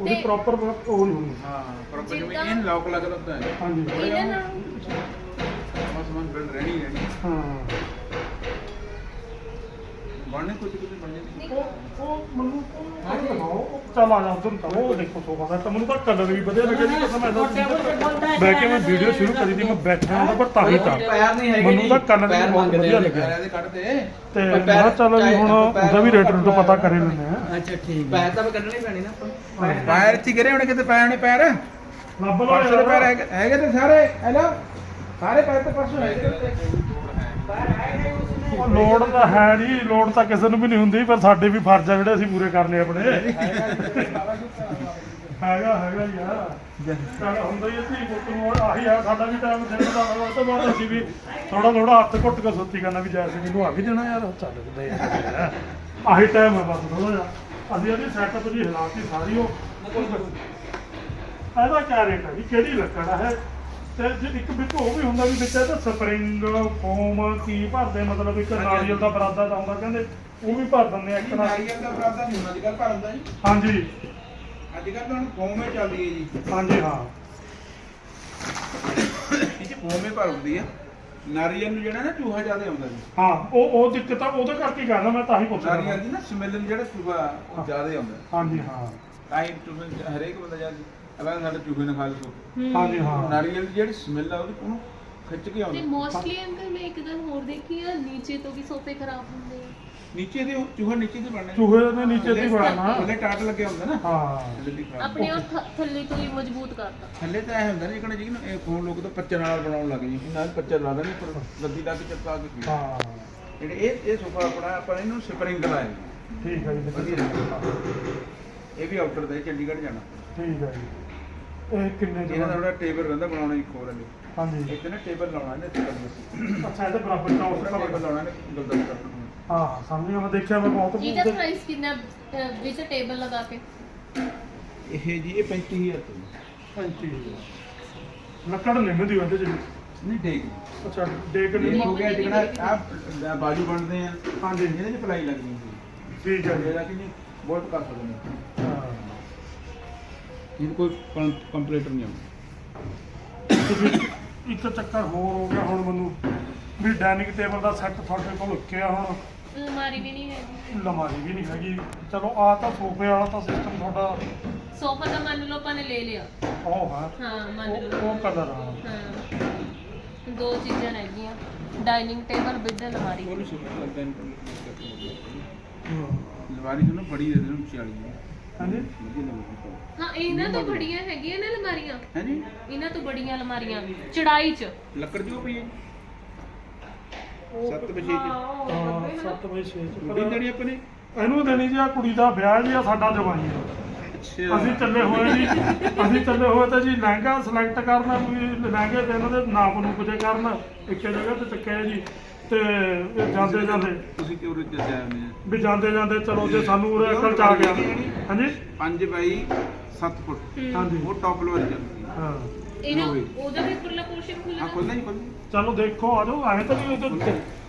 ਉਹਦੀ ਤੇ- ਪ੍ਰੋਪਰ ਉਹ ਨਹੀਂ ਹੋਣੀ ਹਾਂ ਪ੍ਰੋਪਰ ਜਿਵੇਂ ਜਿੱਦਾਂ- ਇਹ ਲੌਕ ਲੱਗਦਾ ਹੁੰਦਾ ਹੈ। ਹਾਂਜੀ। ਇਹਨਾਂ ਨਾਲ ਬਸ ਮਨ ਬਿਲਡ ਰਹਿਣੀ ਰਹਿਣੀ। ਹਾਂ। ਬਣਨੇ ਕੁਝ ਕੁਝ ਬਣ ਜਾਂਦੀ। ਉਹ ਉਹ ਮੈਨੂੰ ਉਹ ਦਿਖਾਓ, ਉਹ ਚੱਲ ਆ ਜਾ ਉਧਰ ਤਾਂ ਉਹ ਦੇਖੋ ਸੋਫਾ ਸੈੱਟ। ਮੈਨੂੰ ਤਾਂ ਕਲਰ ਵੀ ਵਧੀਆ ਲੱਗਿਆ ਜੀ ਕਸਮ ਐਦਾ ਬੈ ਕੇ ਮੈਂ ਵੀਡੀਓ ਸ਼ੁਰੂ ਕਰੀ ਦੀ ਮੈਂ ਬੈਠਾ ਹੁੰਦਾ ਪਰ ਤਾਂ ਹੀ ਤਾਂ। ਪੈਰ ਨਹੀਂ ਹੈਗੇ ਮੈਨੂੰ ਤਾਂ ਕਲਰ ਵੀ ਬਹੁਤ ਵਧੀਆ ਲੱਗਿਆ। ਪੈਰਾਂ ਦੇ ਕੱਢਦੇ ਤੇ ਮੈਂ ਚੱਲ ਵੀ ਹੁਣ ਉਹਦਾ ਵੀ ਰੇਟ ਰੂਟ ਪਤਾ ਕਰੇ ਲੈਂਦੇ ਆ। ਅੱਛਾ ਠੀਕ ਪੈਰ ਤਾਂ ਕੱਢਣੇ ਪੈਣੇ ਨਾ ਆਪਾਂ। ਪੈਰ ਇੱਥੇ ਗਿਰੇ ਹੋਣੇ ਕਿਤੇ ਪਏ ਹੋਣੇ ਪੈਰ? ਲੱਭ ਦੇ ਪੈਰ ਹੈਗੇ ਤੇ ਸਾਰੇ ਹੈਲੋ ਸਾਰੇ ਪੈਰ ਤੇ ਪਰਸੋਂ ਹੈਗੇ। ਉਹ ਲੋੜ ਤਾਂ ਹੈ ਨਹੀਂ ਲੋੜ ਤਾਂ ਕਿਸੇ ਨੂੰ ਵੀ ਨਹੀਂ ਹੁੰਦੀ ਪਰ ਸਾਡੇ ਵੀ ਫਰਜ਼ ਆ ਜਿਹੜੇ ਅਸੀਂ ਪੂਰੇ ਕਰਨੇ ਆਪਣੇ। ਹੈਗਾ ਹੈਗਾ ਯਾਰ ਚੱਲ ਹੁੰਦਾ ਹੀ ਅਸੀਂ ਪੁੱਤ ਨੂੰ ਆਹੀ ਆ ਸਾਡਾ ਵੀ ਟਾਈਮ ਦੇਣ ਦਾ ਵਾ, ਉਹ ਬਾਅਦ ਅਸੀਂ ਵੀ ਥੋੜਾ ਥੋੜਾ ਹੱਥ ਘੁੱਟ ਕੇ ਸੋਚੀ ਕਰਨਾ ਵੀ ਜੈਸੇ ਮੈਨੂੰ ਆ ਵੀ ਦੇਣਾ ਯਾਰ ਚੱਲ ਕਿਤੇ ਯਾਰ ਆਹੀ ਟਾਈਮ ਹੈ ਬਸ ਥੋੜਾ ਜਿਹਾ। ਅਸੀਂ ਉਹਦੀ ਸੈਟਅਪ ਜੀ ਹਿਲਾਤੀ ਸਾਰੀ ਉਹ ਇਹਦਾ ਕਿਆ ਰੇਟ ਹੈ ਜੀ? ਕਿਹੜੀ ਲੱਕੜ ਹੈ ਤੇ ਜੇ ਇੱਕ ਵਿੱਚ ਉਹ ਵੀ ਹੁੰਦਾ ਵੀ ਵਿੱਚ ਇਹਦਾ ਸਪਰਿੰਗ ਫੋਮ ਕੀ ਭਰਦੇ ਮਤਲਬ ਇੱਕ ਨਾਰੀਅਲ ਦਾ ਬਰਾਦਾ ਦਾ ਹੁੰਦਾ ਕਹਿੰਦੇ ਉਹ ਵੀ ਭਰ ਦਿੰਦੇ ਆ ਇੱਕ ਨਾਲ। ਨਾਰੀਅਲ ਦਾ ਬਰਾਦਾ ਨਹੀਂ ਹੁੰਦਾ ਅੱਜ ਕੱਲ੍ਹ ਭਰ ਹੁੰਦਾ ਜੀ। ਹਾਂਜੀ। ਅੱਜ ਕੱਲ੍ਹ ਤਾਂ ਫੋਮੇ ਚੱਲਦੀ ਹੈ ਜੀ। ਹਾਂਜੀ ਹਾਂ। ਇਹ ਚ ਫੋਮੇ ਭਰ ਹੁੰਦੀ ਹੈ ਨਾਰੀਅਲ ਨੂੰ ਜਿਹੜਾ ਨਾ ਚੂਹਾ ਜ਼ਿਆਦਾ ਆਉਂਦਾ ਜੀ। ਹਾਂ ਉਹ ਉਹ ਦਿੱਕਤ ਆ ਉਹਦੇ ਕਰਕੇ ਕਰਦਾ ਮੈਂ ਤਾਂ ਹੀ ਪੁੱਛ ਰਿਹਾ। ਨਾਰੀਅਲ ਦੀ ਨਾ ਸਮੈਲ ਜਿਹੜਾ ਚੂਹਾ ਉਹ ਜ਼ਿਆਦਾ ਆਉਂਦਾ। ਹਾਂਜੀ ਹਾਂ। ਹੀ ਚੂਹੇ ਨੂੰ ਹਰੇਕ ਬੰਦਾ ਜਦ ਅਗਰ ਸਾਡੇ ਚੂਹੇ ਨੇ ਖਾ। ਹਾਂਜੀ ਹਾਂ। ਨਾਰੀਅਲ ਦੀ ਜਿਹੜੀ ਸਮੈਲ ਆ ਉਹਦੀ ਉਹਨੂੰ ਖਿੱਚ ਕੇ ਤੇ ਆਉਂਦਾ ਮੋਸਟਲੀ ਅੰਕਲ ਮੈਂ ਇੱਕ ਗੱਲ ਹੋਰ ਦੇਖੀ ਆ ਨੀਚੇ ਤੋਂ ਵੀ ਸੋਫੇ ਖਰਾਬ ਹੁੰਦੇ ਆ। ਨੀਚੇ ਦੇ ਚੂਹਾ ਨੀਚੇ ਦੇ ਬਣਨੇ। ਚੂਹੇ ਦੇ ਨੀਚੇ ਦੀ ਬਣਨਾ। ਥੱਲੇ ਟਾਟ ਲੱਗਿਆ ਹੁੰਦਾ ਨਾ। ਹਾਂ। ਥੱਲੇ ਦੀ ਖਰਾਬ। ਆਪਣੇ ਉਹ ਥ- ਥੱਲੇ ਤੋਂ ਹੀ ਮਜ਼ਬੂਤ ਕਰਦਾ ਥੱਲੇ ਤਾਂ ਇਹ ਹੁੰਦਾ ਨਹੀਂ ਜਿਹੜਾ ਜੀ ਨਾ ਇਹ ਫੋਨ ਲੋਕ ਤਾਂ ਪੱਚਰ ਨਾਲ ਬਣਾਉਣ ਲੱਗ ਜੀ ਨਾਲ ਪੱਚਰ ਲਾ ਦੇਣੇ ਪਰ ਗੱਦੀ ਲਾ ਕੇ ਚੱਪਾ ਕੇ ਪੀਓ। ਹਾਂ। ਜਿਹੜੇ ਇਹ ਇਹ ਸੋਫਾ ਆਪਣਾ ਆਪਾਂ ਇਹਨੂੰ ਸਪਰਿੰਗ ਲਾਇਆ ਠੀਕ ਹੈ ਜੀ ਵਧੀਆ। ਇਹ ਵੀ ਆਊਟਰ ਦਾ ਹੈ, ਚੰਡੀਗੜ੍ਹ ਜਾਣਾ। ਠੀਕ ਹੈ ਜੀ। ਇਹ ਕਿੰਨੇ ਇਹਨਾਂ ਦਾ ਦਾ ਥੋੜਾ ਟੇਬਲ ਰਹਿੰਦਾ ਬਣਾਉਣਾ ਇੱਕ ਹੋਰ ਹੈ ਹਾਂਜੀ। ਇੱਕ ਨਾ ਟੇਬਲ ਲਾਉਣਾ ਨੇ ਟੇਬਲ ਅੱਛਾ ਇਹਦੇ ਬਰਾਬਰ ਦਾ ਉਸ ਟੇਬਲ ਲਾਉਣਾ ਨੇ ਗੁਲਦਸਤਾ ਹਾਂ ਸਮਝ ਗਿਆ ਮੈਂ ਦੇਖਿਆ ਮੈਂ ਬਹੁਤ ਇਹਦਾ ਪ੍ਰਾਈਸ ਕਿੰਨਾ ਵਿਦ ਟੇਬਲ ਲਗਾ ਕੇ? ਇਹ ਜੀ ਇਹ 35000 ਰੁਪਏ 35 ਲੱਕੜ ਨਿੰਮਦੀ ਉਹਦੇ ਚ ਨਹੀਂ ਡੇਗ। ਅੱਛਾ ਡੇਕ ਇਹ ਨਹੀਂ ਹੋ ਗਿਆ ਜਿਹੜਾ ਆ ਬਾਜੂ ਬਣਦੇ ਆ ਹਾਂਜੀ। ਇਹਦੇ ਚ ਪਲਾਈ ਲੱਗਣੀ ਸੀ ਠੀਕ ਹੈ ਜੀ। ਇਹਦਾ ਕਿ ਜੀ ਬਹੁਤ ਕਰ ਸਕਦੇ ਨੇ ਹਾਂ ਇਹਨੂੰ ਕੋਈ ਕੰਪਲੀਟ ਨਹੀਂ ਆਉਂਦਾ। ਵੀ ਇੱਕ ਚੱਕਰ ਹੋਰ ਹੋ ਗਿਆ ਹੁਣ ਮੈਨੂੰ। ਵੀ ਡਾਈਨਿੰਗ ਟੇਬਲ ਦਾ ਸੈੱਟ ਤੁਹਾਡੇ ਕੋਲ ਕਿਹਾ ਹੁਣ। ਅਲਮਾਰੀ ਵੀ ਨਹੀਂ ਹੈਗੀ। ਲਮਾਰੀ ਵੀ ਨਹੀਂ ਹੈਗੀ। ਚਲੋ ਆ ਤਾਂ ਸੋਫੇ ਵਾਲਾ ਤਾਂ ਸਿਸਟਮ ਤੁਹਾਡਾ। ਸੋਫਾ ਤਾਂ ਮੰਨ ਲਓ ਆਪਾਂ ਨੇ ਲੈ ਲਿਆ। ਉਹ ਹੈ। ਹਾਂ ਮੰਨ ਉਹ ਲਓ। ਉਹ ਕਲਰ ਆ। ਹਾਂ। ਦੋ ਚੀਜ਼ਾਂ ਹੈਗੀਆਂ ਡਾਈਨਿੰਗ ਟੇਬਲ ਵਿਦ ਅਲਮਾਰੀ। ਉਹਨੂੰ ਸੁਣ ਲੱਗਦਾ ਨਹੀਂ ਹਮ। ਲਵਾਰੀ ਨੂੰ ਬੜੀ ਦੇ ਦੇਣ 40 ਹਾਂਜੀ? ਵਧੀਆ ਲੱਗਦੀ ਹਾਂ ਇਹਨਾਂ ਤੋਂ ਬੜੀਆਂ ਹੈਗੀਆਂ ਨਾ ਅਲਮਾਰੀਆਂ। ਹੈ ਜੀ ਇਹਨਾਂ ਤੋਂ ਬੜੀਆਂ ਅਲਮਾਰੀਆਂ ਚੜਾਈ ਚ। ਲੱਕੜ ਜੋ ਪਈ ਹੈ? ਸੱਤ ਵਜੇ ਹਾਂ, ਚ ਉਹ ਹਾਂ ਲੱਗੇ ਨਾ। 7 ਵਜੇ 6 ਚ। ਕੁੜੀ ਦੇਣੀ ਆਪਣੇ ਇਹਨੂੰ ਦੇਣੀ ਜੀ ਆ ਕੁੜੀ ਦਾ ਵਿਆਹ ਜੀ ਆ ਸਾਡਾ ਜਵਾਈ ਆ। ਅੱਛਾ। ਅਸੀਂ ਚੱਲੇ ਹੋਏ ਜੀ ਅਸੀਂ ਚੱਲੇ ਹੋਏ ਤਾਂ ਜੀ ਲਹਿੰਗਾ ਸਿਲੈਕਟ ਕਰਨਾ ਲਹਿੰਗੇ ਦੇ ਇਹਨਾਂ ਦੇ ਨਾਪ ਨੂੰ ਕੁਝੇ ਕਰਨ ਇੱਕੇ ਜਗ੍ਹਾ ਤੇ ਚੱਕਿਆ ਜੀ। ਤੇ ਇਹ ਜਾਂਦੇ ਜਾਂਦੇ। ਤੁਸੀਂ ਕਿਉਂ ਰੁੱਝ ਜਾਇਆ ਨੇ ਵੀ ਜਾਂਦੇ ਜਾਂਦੇ ਚਲੋ ਜੇ ਸਾਨੂੰ ਉਰੇ ਅਕਲ ਚ ਆ ਗਿਆ। ਹਾਂਜੀ? 5 ਬਾਈ 7 ਫੁੱਟ। ਹੂੰ। ਹਾਂਜੀ। ਉਹ ਟੌਪ ਲੋਅਰ ਚੱਲਦੀ ਹੈ। ਹਾਂ ਇਹਨਾਂ। ਉਹਦਾ ਵੀ ਉੱਪਰਲਾ ਪੋਰਸ਼ਨ ਹਾਂ ਖੁੱਲ੍ਹਾ ਖੁੱਲਦਾ ਨਹੀਂ ਖੁੱਲਦਾ ਚਲੋ ਦੇਖੋ ਆ ਜਾਓ। ਐਂ ਤਾਂ ਨਹੀਂ ਉਹ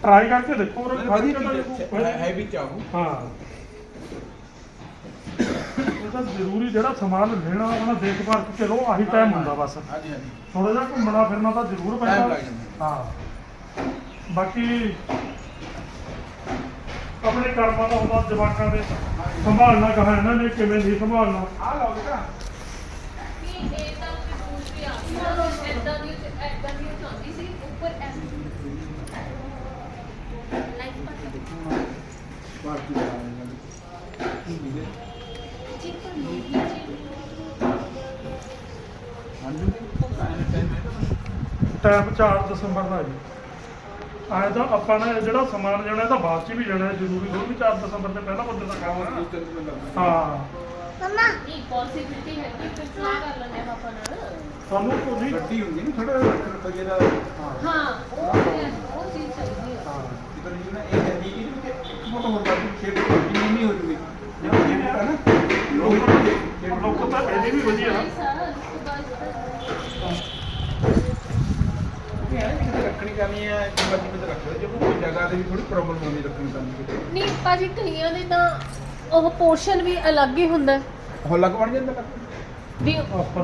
ਟਰਾਈ ਕਰਕੇ ਦੇਖੋ ਉਰੇ ਹੈ। ਹੈਵੀ ਚਾਹੋ। ਹਾਂ। ਤਾਂ ਜ਼ਰੂਰੀ ਜਿਹੜਾ ਸਮਾਨ ਲੈਣਾ ਆਪਣਾ ਦੇਖ ਭਾਲ ਕੇ ਚਲੋ ਆਹੀ ਟਾਈਮ ਹੁੰਦਾ ਬਸ। ਹਾਂਜੀ ਹਾਂਜੀ। ਥੋੜਾ ਜਿਹਾ ਘੁੰਮਣਾ ਫਿਰਨਾ ਤਾਂ ਜ਼ਰੂਰ ਪੈਂਦਾ। ਜਾਂਦਾ। ਹਾਂ। ਬਾਕੀ ਆਪਣੇ ਕਰਮਾਂ ਦਾ ਹੁੰਦਾ ਜਵਾਕਾਂ ਦੇ ਸੰਭਾਲਣਾ ਕਹਾ ਇਹਨਾਂ ਨੇ ਕਿਵੇਂ ਨਹੀਂ ਸੰਭਾਲਣਾ। ਆ ਲਓ ਬੇਟਾ। ਭਾਰਤੀ ਦਾ ਹਾਂਜੀ ਚਿੱਪ ਪਰ ਲੋਗੀ ਹਾਂਜੀ ਟਾਈਮ 4 ਦਸੰਬਰ ਦਾ ਜੀ। ਆਏ ਤਾਂ ਆਪਾਂ ਨੇ ਜਿਹੜਾ ਸਮਾਨ ਜਾਣਾ ਇਹ ਤਾਂ ਬਾਅਦ ਚ ਵੀ ਜਾਣਾ ਹੈ, ਜ਼ਰੂਰੀ ਥੋੜ੍ਹਾ ਵੀ 4 ਦਸੰਬਰ ਦੇ ਪਹਿਲਾਂ ਬੰਦੇ ਦਾ ਕੰਮ ਹੈ। ਹਾਂ। ਨਹੀਂ ਪੋਸਿਬਿਲਿਟੀ ਹੈ? ਕਿ ਫਿਰ ਸਲਾਹ ਕਰ ਲੈਂਦੇ ਆ ਪਾਪਾ ਨਾਲ? ਸਾਨੂੰ ਉਹਦੀ ਗੱਡੀ ਹੁੰਦੀ ਨਾ ਥੋੜਾ ਰੁਪਏ ਦਾ ਹਾਂ। ਉਹ ਉਹ ਚੀਜ਼ ਚਾਹੀਦੀ ਹੈ। ਹਾਂ। ਜਿੱਦਾਂ ਜੀ ਨਾ ਇਹ ਹੈ ਜੀ ਕਿ ਇੱਕ ਮੋਟਾ ਹੋਰ ਬਾਕੀ ਸ਼ੇਪ ਨਹੀਂ ਨਹੀਂ ਹੋ ਜੂਗੀ। ਜਿਹੜਾ ਇਹ ਮੋਟਾ ਨਾ ਲੋਕ ਲੋਕ ਤਾਂ ਇਹਦੇ ਵੀ ਵਧੀਆ। ਇਹ ਸਾਰਾ ਉਸ ਤੋਂ ਬਾਅਦ ਇਹ ਹੈ ਕਿਤੇ ਰੱਖਣੀ ਕਰਨੀ ਹੈ ਜਿੰਨਾ ਜਿੰਨਾ ਰੱਖ ਲਓ ਜੇ ਕੋਈ ਜਗ੍ਹਾ ਤੇ ਵੀ ਥੋੜੀ ਪ੍ਰੋਬਲਮ ਆਉਂਦੀ ਰੱਖਣੀ ਕਰਨੀ ਕਿਤੇ। ਨਹੀਂ ਭਾਜੀ ਕਈਆਂ ਦੇ ਤਾਂ ਉਹ ਪੋਰਸ਼ਨ ਵੀ ਅਲੱਗ ਹੀ ਹੁੰਦਾ। ਹੈ। ਹੋ ਲੱਗ ਬਣ ਜਾਂਦਾ ਲੱਗ ਵੀ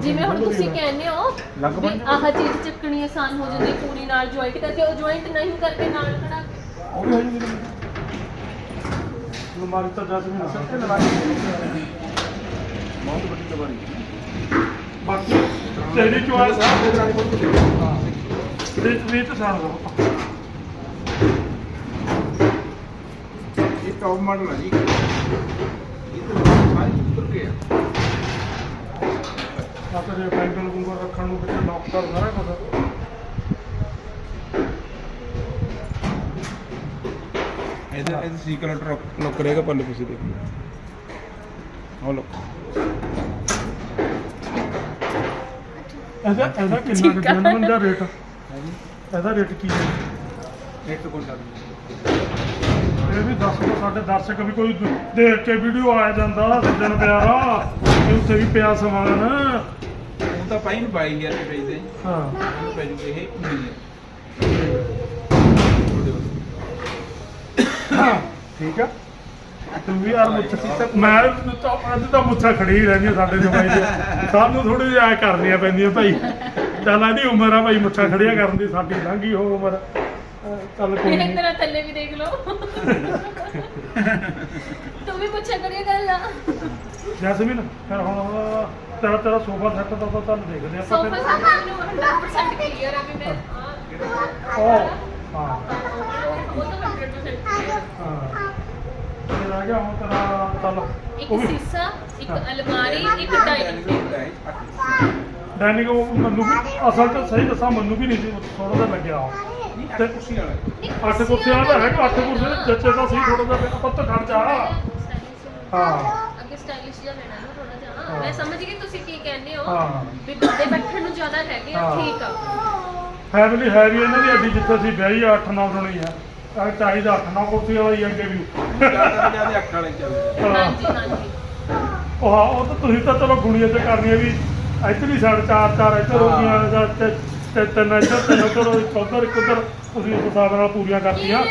ਜਿਵੇਂ ਹੁਣ ਤੁਸੀਂ। ਕਹਿੰਦੇ ਹੋ ਲੱਗ ਵੀ ਬਣ ਆਹ ਚੀਜ਼ ਚੱਕਣੀ ਆਸਾਨ ਹੋ ਜਾਂਦੀ ਪੂਰੀ ਨਾਲ ਜੁਆਇੰਟ ਕਰਕੇ ਉਹ ਜੁਆਇੰਟ ਨਹੀਂ ਕਰਕੇ ਨਾਲ ਖੜਾ। ਉਹ ਵੀ ਹੋ ਜੂਗੀ ਅਲਮਾਰੀ ਤਾਂ ਜਦ ਵੀ ਨਾ। ਸੱਤੇ ਲਵਾਈ ਬਹੁਤ ਵੱਡੀ ਲਵਾਈ ਬਾਕੀ ਤੇਰੀ ਚੋਇਸ ਆ। ਹਾਂ। ਵਿੱਚ ਵਿੱਚ ਸਾਨ ਦੋ ਇਹ ਟੌਪ ਮਾਡਲ ਹੈ ਜੀ। ਇਹ ਤਾਂ ਸਾਰੀ ਉੱਤਰ ਕੇ ਆ। ਆ ਤੇ ਬੈਂਗਲ ਗੁੰਗਲ ਰੱਖਣ ਨੂੰ ਵਿੱਚ ਲੌਕ ਕਰ ਸਾਰਾ ਕੁਝ ਇਹਦਾ ਇਹ ਸੀ ਕਲਰ ਲੁੱਕ ਰਹੇਗਾ ਪੱਲੇ ਤੁਸੀਂ ਦੇਖੋ ਹੋ ਲੁੱਕ ਇਹਦਾ ਇਹਦਾ ਕਿੰਨਾ ਜਨਮਨ ਦਾ ਰੇਟ ਇਹਦਾ ਰੇਟ ਕੀ ਹੈ? ਨੈਟ ਤੋਂ ਕੋਲ ਇਹ ਵੀ ਦੱਸ ਦਿਓ ਸਾਡੇ ਦਰਸ਼ਕ ਵੀ ਕੋਈ ਦੇਖ ਕੇ ਵੀਡੀਓ ਆ ਜਾਂਦਾ ਸੱਜਣ ਪਿਆਰਾ ਇਹ ਉੱਥੇ ਵੀ ਪਿਆ ਸਮਾਨ। ਤਾਂ ਪਾਈ ਨੂੰ 22000 ਰੁਪਏ ਜੀ ਹਾਂ। ਇਹਨੂੰ ਪੈ ਜੂਗੇ ਇਹ 19000 ਠੀਕ ਆ? ਤੂੰ ਵੀ ਯਾਰ ਮੁੱਛ ਮੈਂ ਤਾਂ ਅੱਜ ਤਾਂ ਮੁੱਛਾਂ ਖੜੀ ਰਹਿੰਦੀਆਂ ਸਾਡੇ ਜਮਾਈ ਦੇ ਸਾਨੂੰ ਥੋੜੀ ਜਿਹੀ ਐ ਕਰਨੀਆਂ ਪੈਂਦੀਆਂ ਭਾਈ। ਚੱਲ ਇਹਦੀ ਉਮਰ ਆ ਭਾਈ ਮੁੱਛਾਂ ਖੜੀਆਂ ਕਰਨ ਦੀ ਸਾਡੀ ਲੰਘੀ ਉਹ ਉਮਰ। ਅਹ ਚੱਲ ਕੋਈ ਇਹ ਨਹੀਂ ਤੇਰਾ ਥੱਲੇ ਵੀ ਦੇਖ ਲਓ। ਤੂੰ ਵੀ ਪੁੱਛਿਆ ਕਰੀਏ ਗੱਲ ਆ ਜੈਸਮੀਨ ਫਿਰ ਹੁਣ ਤੇਰਾ ਤੇਰਾ ਸੋਫਾ ਸੈੱਟ ਦਾ ਤਾਂ ਤੁਹਾਨੂੰ ਦੇਖਦੇ ਆਪਾਂ ਸੋਫਾ ਫਿਰ ਸਾਡਾ ਨੂੰ 100% ਕਲੀਅਰ ਆ ਵੀ ਮੈਂ। ਆਹ, ਉਹ ਹਾਂ। ਉਹ ਤਾਂ 100% clear ਆ। ਹਾਂ ਇਹ ਰਹਿ ਗਿਆ ਹੁਣ ਤੇਰਾ ਚੱਲ। ਇੱਕ ਉਹ ਵੀ ਸੀਸਾ ਇੱਕ ਅਲਮਾਰੀ ਇੱਕ ਡਾਈਨਿੰਗ ਟੇਬਲ ਡਾਈਨਿੰਗ ਉਹ ਮੈਨੂੰ ਵੀ ਅਸਲ ਚ ਸਹੀ ਦੱਸਾਂ ਮੈਨੂੰ ਵੀ ਨਹੀਂ ਸੀ ਥੋੜਾ ਜਿਹਾ ਲੱਗਿਆ ਉਹ। ਤੇ ਕੁਰਸੀ ਵਾਲਾ ਅੱਠ ਕੁਰਸੀਆਂ ਦਾ ਹੈ ਅੱਠ ਕੁਰਸੀਆਂ ਜੱਚੇ ਤਾਂ ਸਹੀ ਥੋੜਾ ਜਿਹਾ ਆਪਾਂ ਤਾਂ ਖੜ ਜਾ ਹਾਂ। ਅੱਗੇ ਸਟਾਈਲਿਸ਼ ਜਿਹਾ ਲੈਣਾ ਨਾ ਥੋੜਾ ਜਿਹਾ ਹਾਂ। ਮੈਂ ਸਮਝ ਗਈ ਤੁਸੀਂ ਕੀ ਕਹਿੰਦੇ ਹੋ ਹਾਂ ਵੀ ਬੰਦੇ ਬੈਠਣ ਨੂੰ ਜ਼ਿਆਦਾ ਹੈਗੇ ਆ ਹਾਂ। ਠੀਕ ਆ ਫੈਮਿਲੀ ਹੈ ਵੀ ਇਹਨਾਂ ਦੀ ਅੱਡੀ ਜਿੱਥੇ ਅਸੀਂ ਵਿਆਹੀ 8 9 ਜਣੀ ਆ ਆ ਚਾਹੀਦਾ 8 9 ਕੁਰਸੀ ਵਾਲਾ ਹੀ ਅੱਗੇ ਵੀ ਜ਼ਿਆਦਾ ਜ਼ਿਆਦਾ ਅੱਖ ਵਾਲੇ ਚੱਲਦੇ ਹਾਂ। ਹਾਂਜੀ ਹਾਂਜੀ ਉਹ ਹਾਂ ਉਹ ਤਾਂ ਤੁਸੀਂ ਤਾਂ ਚਲੋ ਗੁਣੀਆਂ ਤੇ ਕਰਨੀ ਹੈ ਵੀ ਇੱਧਰਲੀ ਸਾਈਡ ਚਾਰ ਚਾਰ ਇੱਧਰ ਹੋ। ਗਈਆਂ ਜਾਂ ਤੇ ਤੇ ਤਿੰਨ ਇੱਧਰ ਤਿੰਨ ਉੱਧਰ ਇੱਕ ਉੱਧਰ ਇੱਕ ਉੱਧਰ। ਤੁਸੀਂ ਉਸ ਹਿਸਾਬ ਨਾਲ ਪੂਰੀਆਂ ਕਰਤੀਆਂ।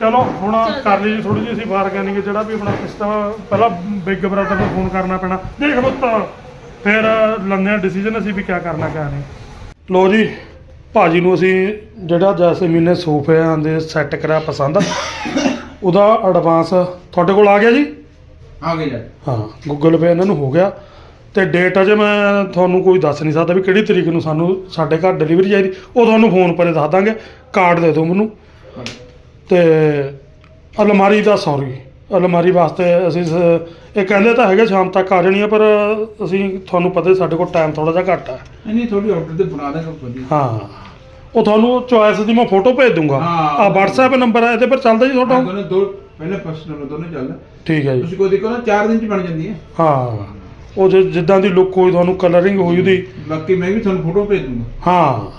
ਚਲੋ ਹੁਣ। ਕਰ ਲਈ ਥੋੜੀ ਜਿਹੀ ਅਸੀਂ ਬਾਰਗੇਨਿੰਗ ਜਿਹੜਾ ਵੀ ਆਪਣਾ ਸਿਸਟਮ ਪਹਿਲਾਂ ਬਿਗ ਬ੍ਰਦਰ ਨੂੰ ਫੋਨ ਕਰਨਾ ਪੈਣਾ। ਦੇਖ ਲਓ ਤਾਂ ਫਿਰ ਲੈਂਦੇ ਆ ਡਿਸੀਜਨ ਅਸੀਂ ਵੀ ਕੀ ਕਰਨਾ ਕਿਆ ਨਹੀਂ। ਲੋ ਜੀ ਭਾਜੀ ਨੂੰ ਅਸੀਂ ਜਿਹੜਾ ਜੈਸਮੀਨ ਨੇ ਸੋਫਿਆਂ ਦੇ ਸੈੱਟ ਕਰਿਆ ਪਸੰਦ ਉਹਦਾ ਐਡਵਾਂਸ ਤੁਹਾਡੇ ਕੋਲ ਆ ਗਿਆ ਜੀ? ਆ ਗਏ ਜਾ। ਹਾਂ ਗੂਗਲ ਪੇ ਇਹਨਾਂ ਨੂੰ ਹੋ ਗਿਆ। ਤੇ ਡੇਟ ਅਜੇ ਮੈਂ ਤੁਹਾਨੂੰ ਕੋਈ ਦੱਸ ਨਹੀਂ ਸਕਦਾ ਵੀ ਕਿਹੜੀ ਤਰੀਕ ਨੂੰ ਸਾਨੂੰ ਸਾਡੇ ਘਰ ਡਿਲੀਵਰੀ ਚਾਹੀਦੀ। ਉਹ ਤੁਹਾਨੂੰ ਫੋਨ ਪਰੇ ਦੱਸ ਦਾਂਗੇ। ਕਾਰਡ ਦੇ ਦਿਓ ਮੈਨੂੰ। ਤੇ ਅਲਮਾਰੀ ਦਾ ਸੌਰੀ ਅਲਮਾਰੀ ਵਾਸਤੇ ਅਸੀਂ ਸ- ਇਹ ਕਹਿੰਦੇ ਤਾਂ ਹੈਗੇ ਸ਼ਾਮ ਤੱਕ ਆ ਜਾਣੀ ਆ ਪਰ ਅਸੀਂ ਤੁਹਾਨੂੰ ਪਤਾ ਸਾਡੇ ਕੋਲ ਟਾਈਮ ਥੋੜਾ ਜਿਹਾ ਘੱਟ ਹੈ ਨਹੀਂ ਨਹੀਂ ਥੋੜੀ ਆਰਡਰ ਤੇ ਬਣਾ ਦੇਗਾ ਵਧੀਆ ਹਾਂ। ਉਹ ਤੁਹਾਨੂੰ ਚੁਆਇਸ ਦੀ ਮੈਂ ਫੋਟੋ ਭੇਜ ਦੂੰਗਾ। ਹਾਂ। ਆ WhatsApp ਨੰਬਰ ਹੈ ਇਹਦੇ ਪਰ ਚੱਲਦਾ ਜੀ ਤੁਹਾਡਾ ਦੋਨੋਂ ਦੋ ਪਹਿਲੇ ਪਰਸਨਲ ਦੋਨੋਂ ਚੱਲਦਾ। ਠੀਕ ਹੈ ਜੀ। ਤੁਸੀਂ ਕੋਈ ਦੇਖੋ ਨਾ 4 ਦਿਨ ਚ ਬਣ ਜਾਂਦੀ ਹੈ। ਹਾਂ। ਉਹ ਜਿ- ਜਿੱਦਾਂ ਦੀ ਲੁੱਕ ਹੋਈ ਤੁਹਾਨੂੰ ਕਲਰਿੰਗ ਹੋਈ ਉਹਦੀ। ਬਾਕੀ ਮੈਂ ਵੀ ਤੁਹਾਨੂੰ ਫੋਟੋ ਭੇਜ ਦੂੰਗਾ ਹਾਂ।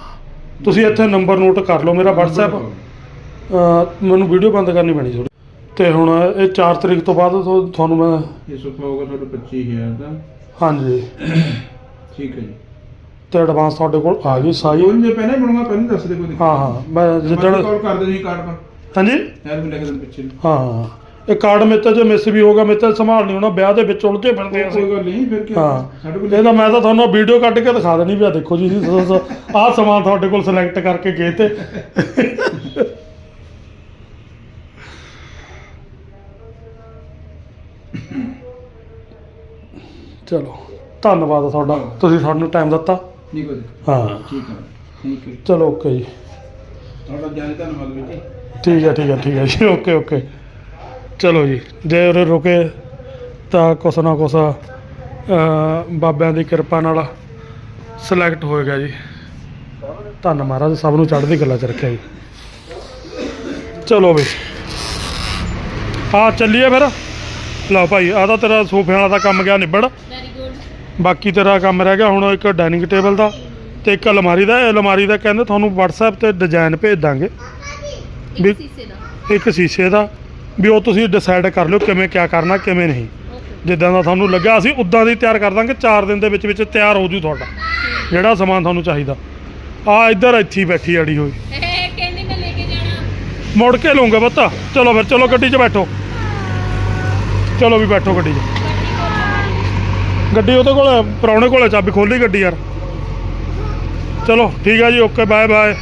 ਤੁਸੀਂ ਇੱਥੇ ਨੰਬਰ ਨੋਟ ਕਰ ਲਓ ਮੇਰਾ WhatsApp ਅਹ ਮੈਨੂੰ ਵੀਡੀਓ ਬੰਦ ਕਰਨੀ ਪੈਣੀ ਥੋੜੀ ਤੇ ਹੁਣ ਇਹ 4 ਤਰੀਕ ਤੋਂ ਬਾਅਦ ਤੁਹਾ- ਤੁਹਾਨੂੰ ਮੈਂ ਇਹ ਸੋਫਾ ਹੋਗਾ ਤੁਹਾਡਾ 25000 ਦਾ। ਹਾਂਜੀ। ਠੀਕ ਹੈ ਜੀ। ਤੇ ਐਡਵਾਂਸ ਤੁਹਾਡੇ ਕੋਲ ਆ ਗਈ ਸਾਈ। ਕੋਈ ਨਹੀਂ ਪਹਿਲਾਂ ਹੀ ਬਣੂਗਾ ਪਹਿਲਾਂ ਹੀ ਦੱਸ ਦੇ ਕੋਈ ਹਾਂ ਹਾਂ। ਮੈਂ ਜਿੱਦਣ ਕਾਲ ਕਰ ਦੇ ਤੁਸੀਂ ਕਾਰਡ ਕਰ ਹਾਂਜੀ। ਯਾਰ ਵੀ ਲੈ ਕੇ ਦਿਨ ਪਿੱਛੇ। ਨੂੰ। ਹਾਂ। ਇਹ ਕਾਰਡ ਮੇਤੇ ਜੇ ਮਿਸ ਵੀ ਹੋਗਾ ਮੇਤੇ ਸੰਭਾਲ ਨਹੀਂ ਹੋਣਾ ਵਿਆਹ ਦੇ ਵਿੱਚ ਉਲਝੇ ਫਿਰਦੇ ਕੋਈ ਅਸੀਂ। ਗੱਲ ਨਹੀਂ ਫਿਰ ਕੀ ਹਾਂ। ਸਾਡੇ ਕੋਲ ਇਹ ਤਾਂ ਮੈਂ ਤਾਂ ਤੁਹਾਨੂੰ ਵੀਡੀਓ ਕੱਢ ਕੇ ਦਿਖਾ ਦੇਣੀ ਵੀ ਆ ਦੇਖੋ ਜੀ ਆਹ ਸਮਾਨ ਤੁਹਾਡੇ ਕੋਲ ਸਿਲੈਕਟ ਕਰਕੇ ਗਏ ਤੇ। ਚਲੋ ਧੰਨਵਾਦ ਤੁਹਾਡਾ। ਤੁਸੀਂ ਸਾਨੂੰ ਟਾਈਮ ਦਿੱਤਾ। ਨਹੀਂ ਕੋਈ ਹਾਂ। ਠੀਕ ਹੈ ਥੈਂਕ ਯੂ ਚਲੋ ਓਕੇ ਜੀ। ਤੁਹਾਡਾ ਜਾਨ ਧੰਨਵਾਦ ਜੀ। ਠੀਕ ਹੈ ਠੀਕ ਹੈ ਠੀਕ ਹੈ ਜੀ। ਓਕੇ ਓਕੇ ਚਲੋ ਜੀ ਜੇ ਉਰੇ ਰੁਕੇ ਤਾਂ ਕੁਛ ਨਾ ਕੁਛ ਬਾਬਿਆਂ ਦੀ ਕਿਰਪਾ ਨਾਲ ਸਿਲੈਕਟ ਹੋਏਗਾ ਜੀ। ਧੰਨ ਮਹਾਰਾਜ ਸਭ ਨੂੰ ਚੜ੍ਹਦੀ ਕਲਾ ਚ ਰੱਖਿਆ ਜੀ। ਚਲੋ ਵੀ ਆ ਚੱਲੀਏ ਫਿਰ। ਲਓ ਭਾਈ ਆਹ ਤਾਂ ਤੇਰਾ ਸੋਫਿਆਂ ਵਾਲਾ ਦਾ ਕੰਮ ਗਿਆ ਨਿਬੜ। ਬਾਕੀ ਤੇਰਾ ਕੰਮ ਰਹਿ ਗਿਆ ਹੁਣ ਇੱਕ ਡਾਈਨਿੰਗ ਟੇਬਲ ਦਾ ਤੇ ਇੱਕ ਅਲਮਾਰੀ ਦਾ। ਇਹ ਅਲਮਾਰੀ ਦਾ ਕਹਿੰਦੇ ਤੁਹਾਨੂੰ WhatsApp ਤੇ ਡਿਜ਼ਾਈਨ ਭੇਜ ਦਾਂਗੇ। ਇੱਕ ਸੀਸੇ ਦਾ। ਇੱਕ ਸ਼ੀਸ਼ੇ ਦਾ। ਵੀ ਉਹ ਤੁਸੀਂ ਡਿਸਾਈਡ ਕਰ ਲਿਓ ਕਿਵੇਂ ਕਿਆ ਕਰਨਾ ਕਿਵੇਂ ਨਹੀਂ। ਜਿੱਦਾਂ ਦਾ ਤੁਹਾਨੂੰ ਲੱਗਾ ਅਸੀਂ ਉਦਾਂ ਦੀ ਤਿਆਰ ਕਰ ਦਾਂਗੇ 4 ਦਿਨ ਦੇ ਵਿੱਚ ਵਿੱਚ ਤਿਆਰ ਹੋ ਜੂ ਤੁਹਾਡਾ। ਜਿਹੜਾ ਸਮਾਨ ਤੁਹਾਨੂੰ ਚਾਹੀਦਾ। ਆ ਇੱਧਰ ਇੱਥੇ ਹੀ ਬੈਠੀ ਅੜੀ ਹੋਈ। ਇਹ ਕਹਿੰਦੀ ਮੈਂ ਲੈ ਕੇ ਜਾਣਾ। ਮੁੜ ਕੇ ਲਊਂਗਾ ਬੱਤ। ਚਲੋ ਫਿਰ ਚਲੋ ਗੱਡੀ 'ਚ ਬੈਠੋ। ਚਲੋ ਵੀ ਬੈਠੋ ਗੱਡੀ 'ਚ। ਗੱਡੀ ਉਹਦੇ ਕੋਲ ਪ੍ਰਾਹੁਣੇ ਕੋਲੇ ਚਾਬੀ ਖੋਲੀ ਗੱਡੀ ਯਾਰ। ਚਲੋ ਠੀਕ ਹੈ ਜੀ ਓਕੇ ਬਾਏ ਬਾਏ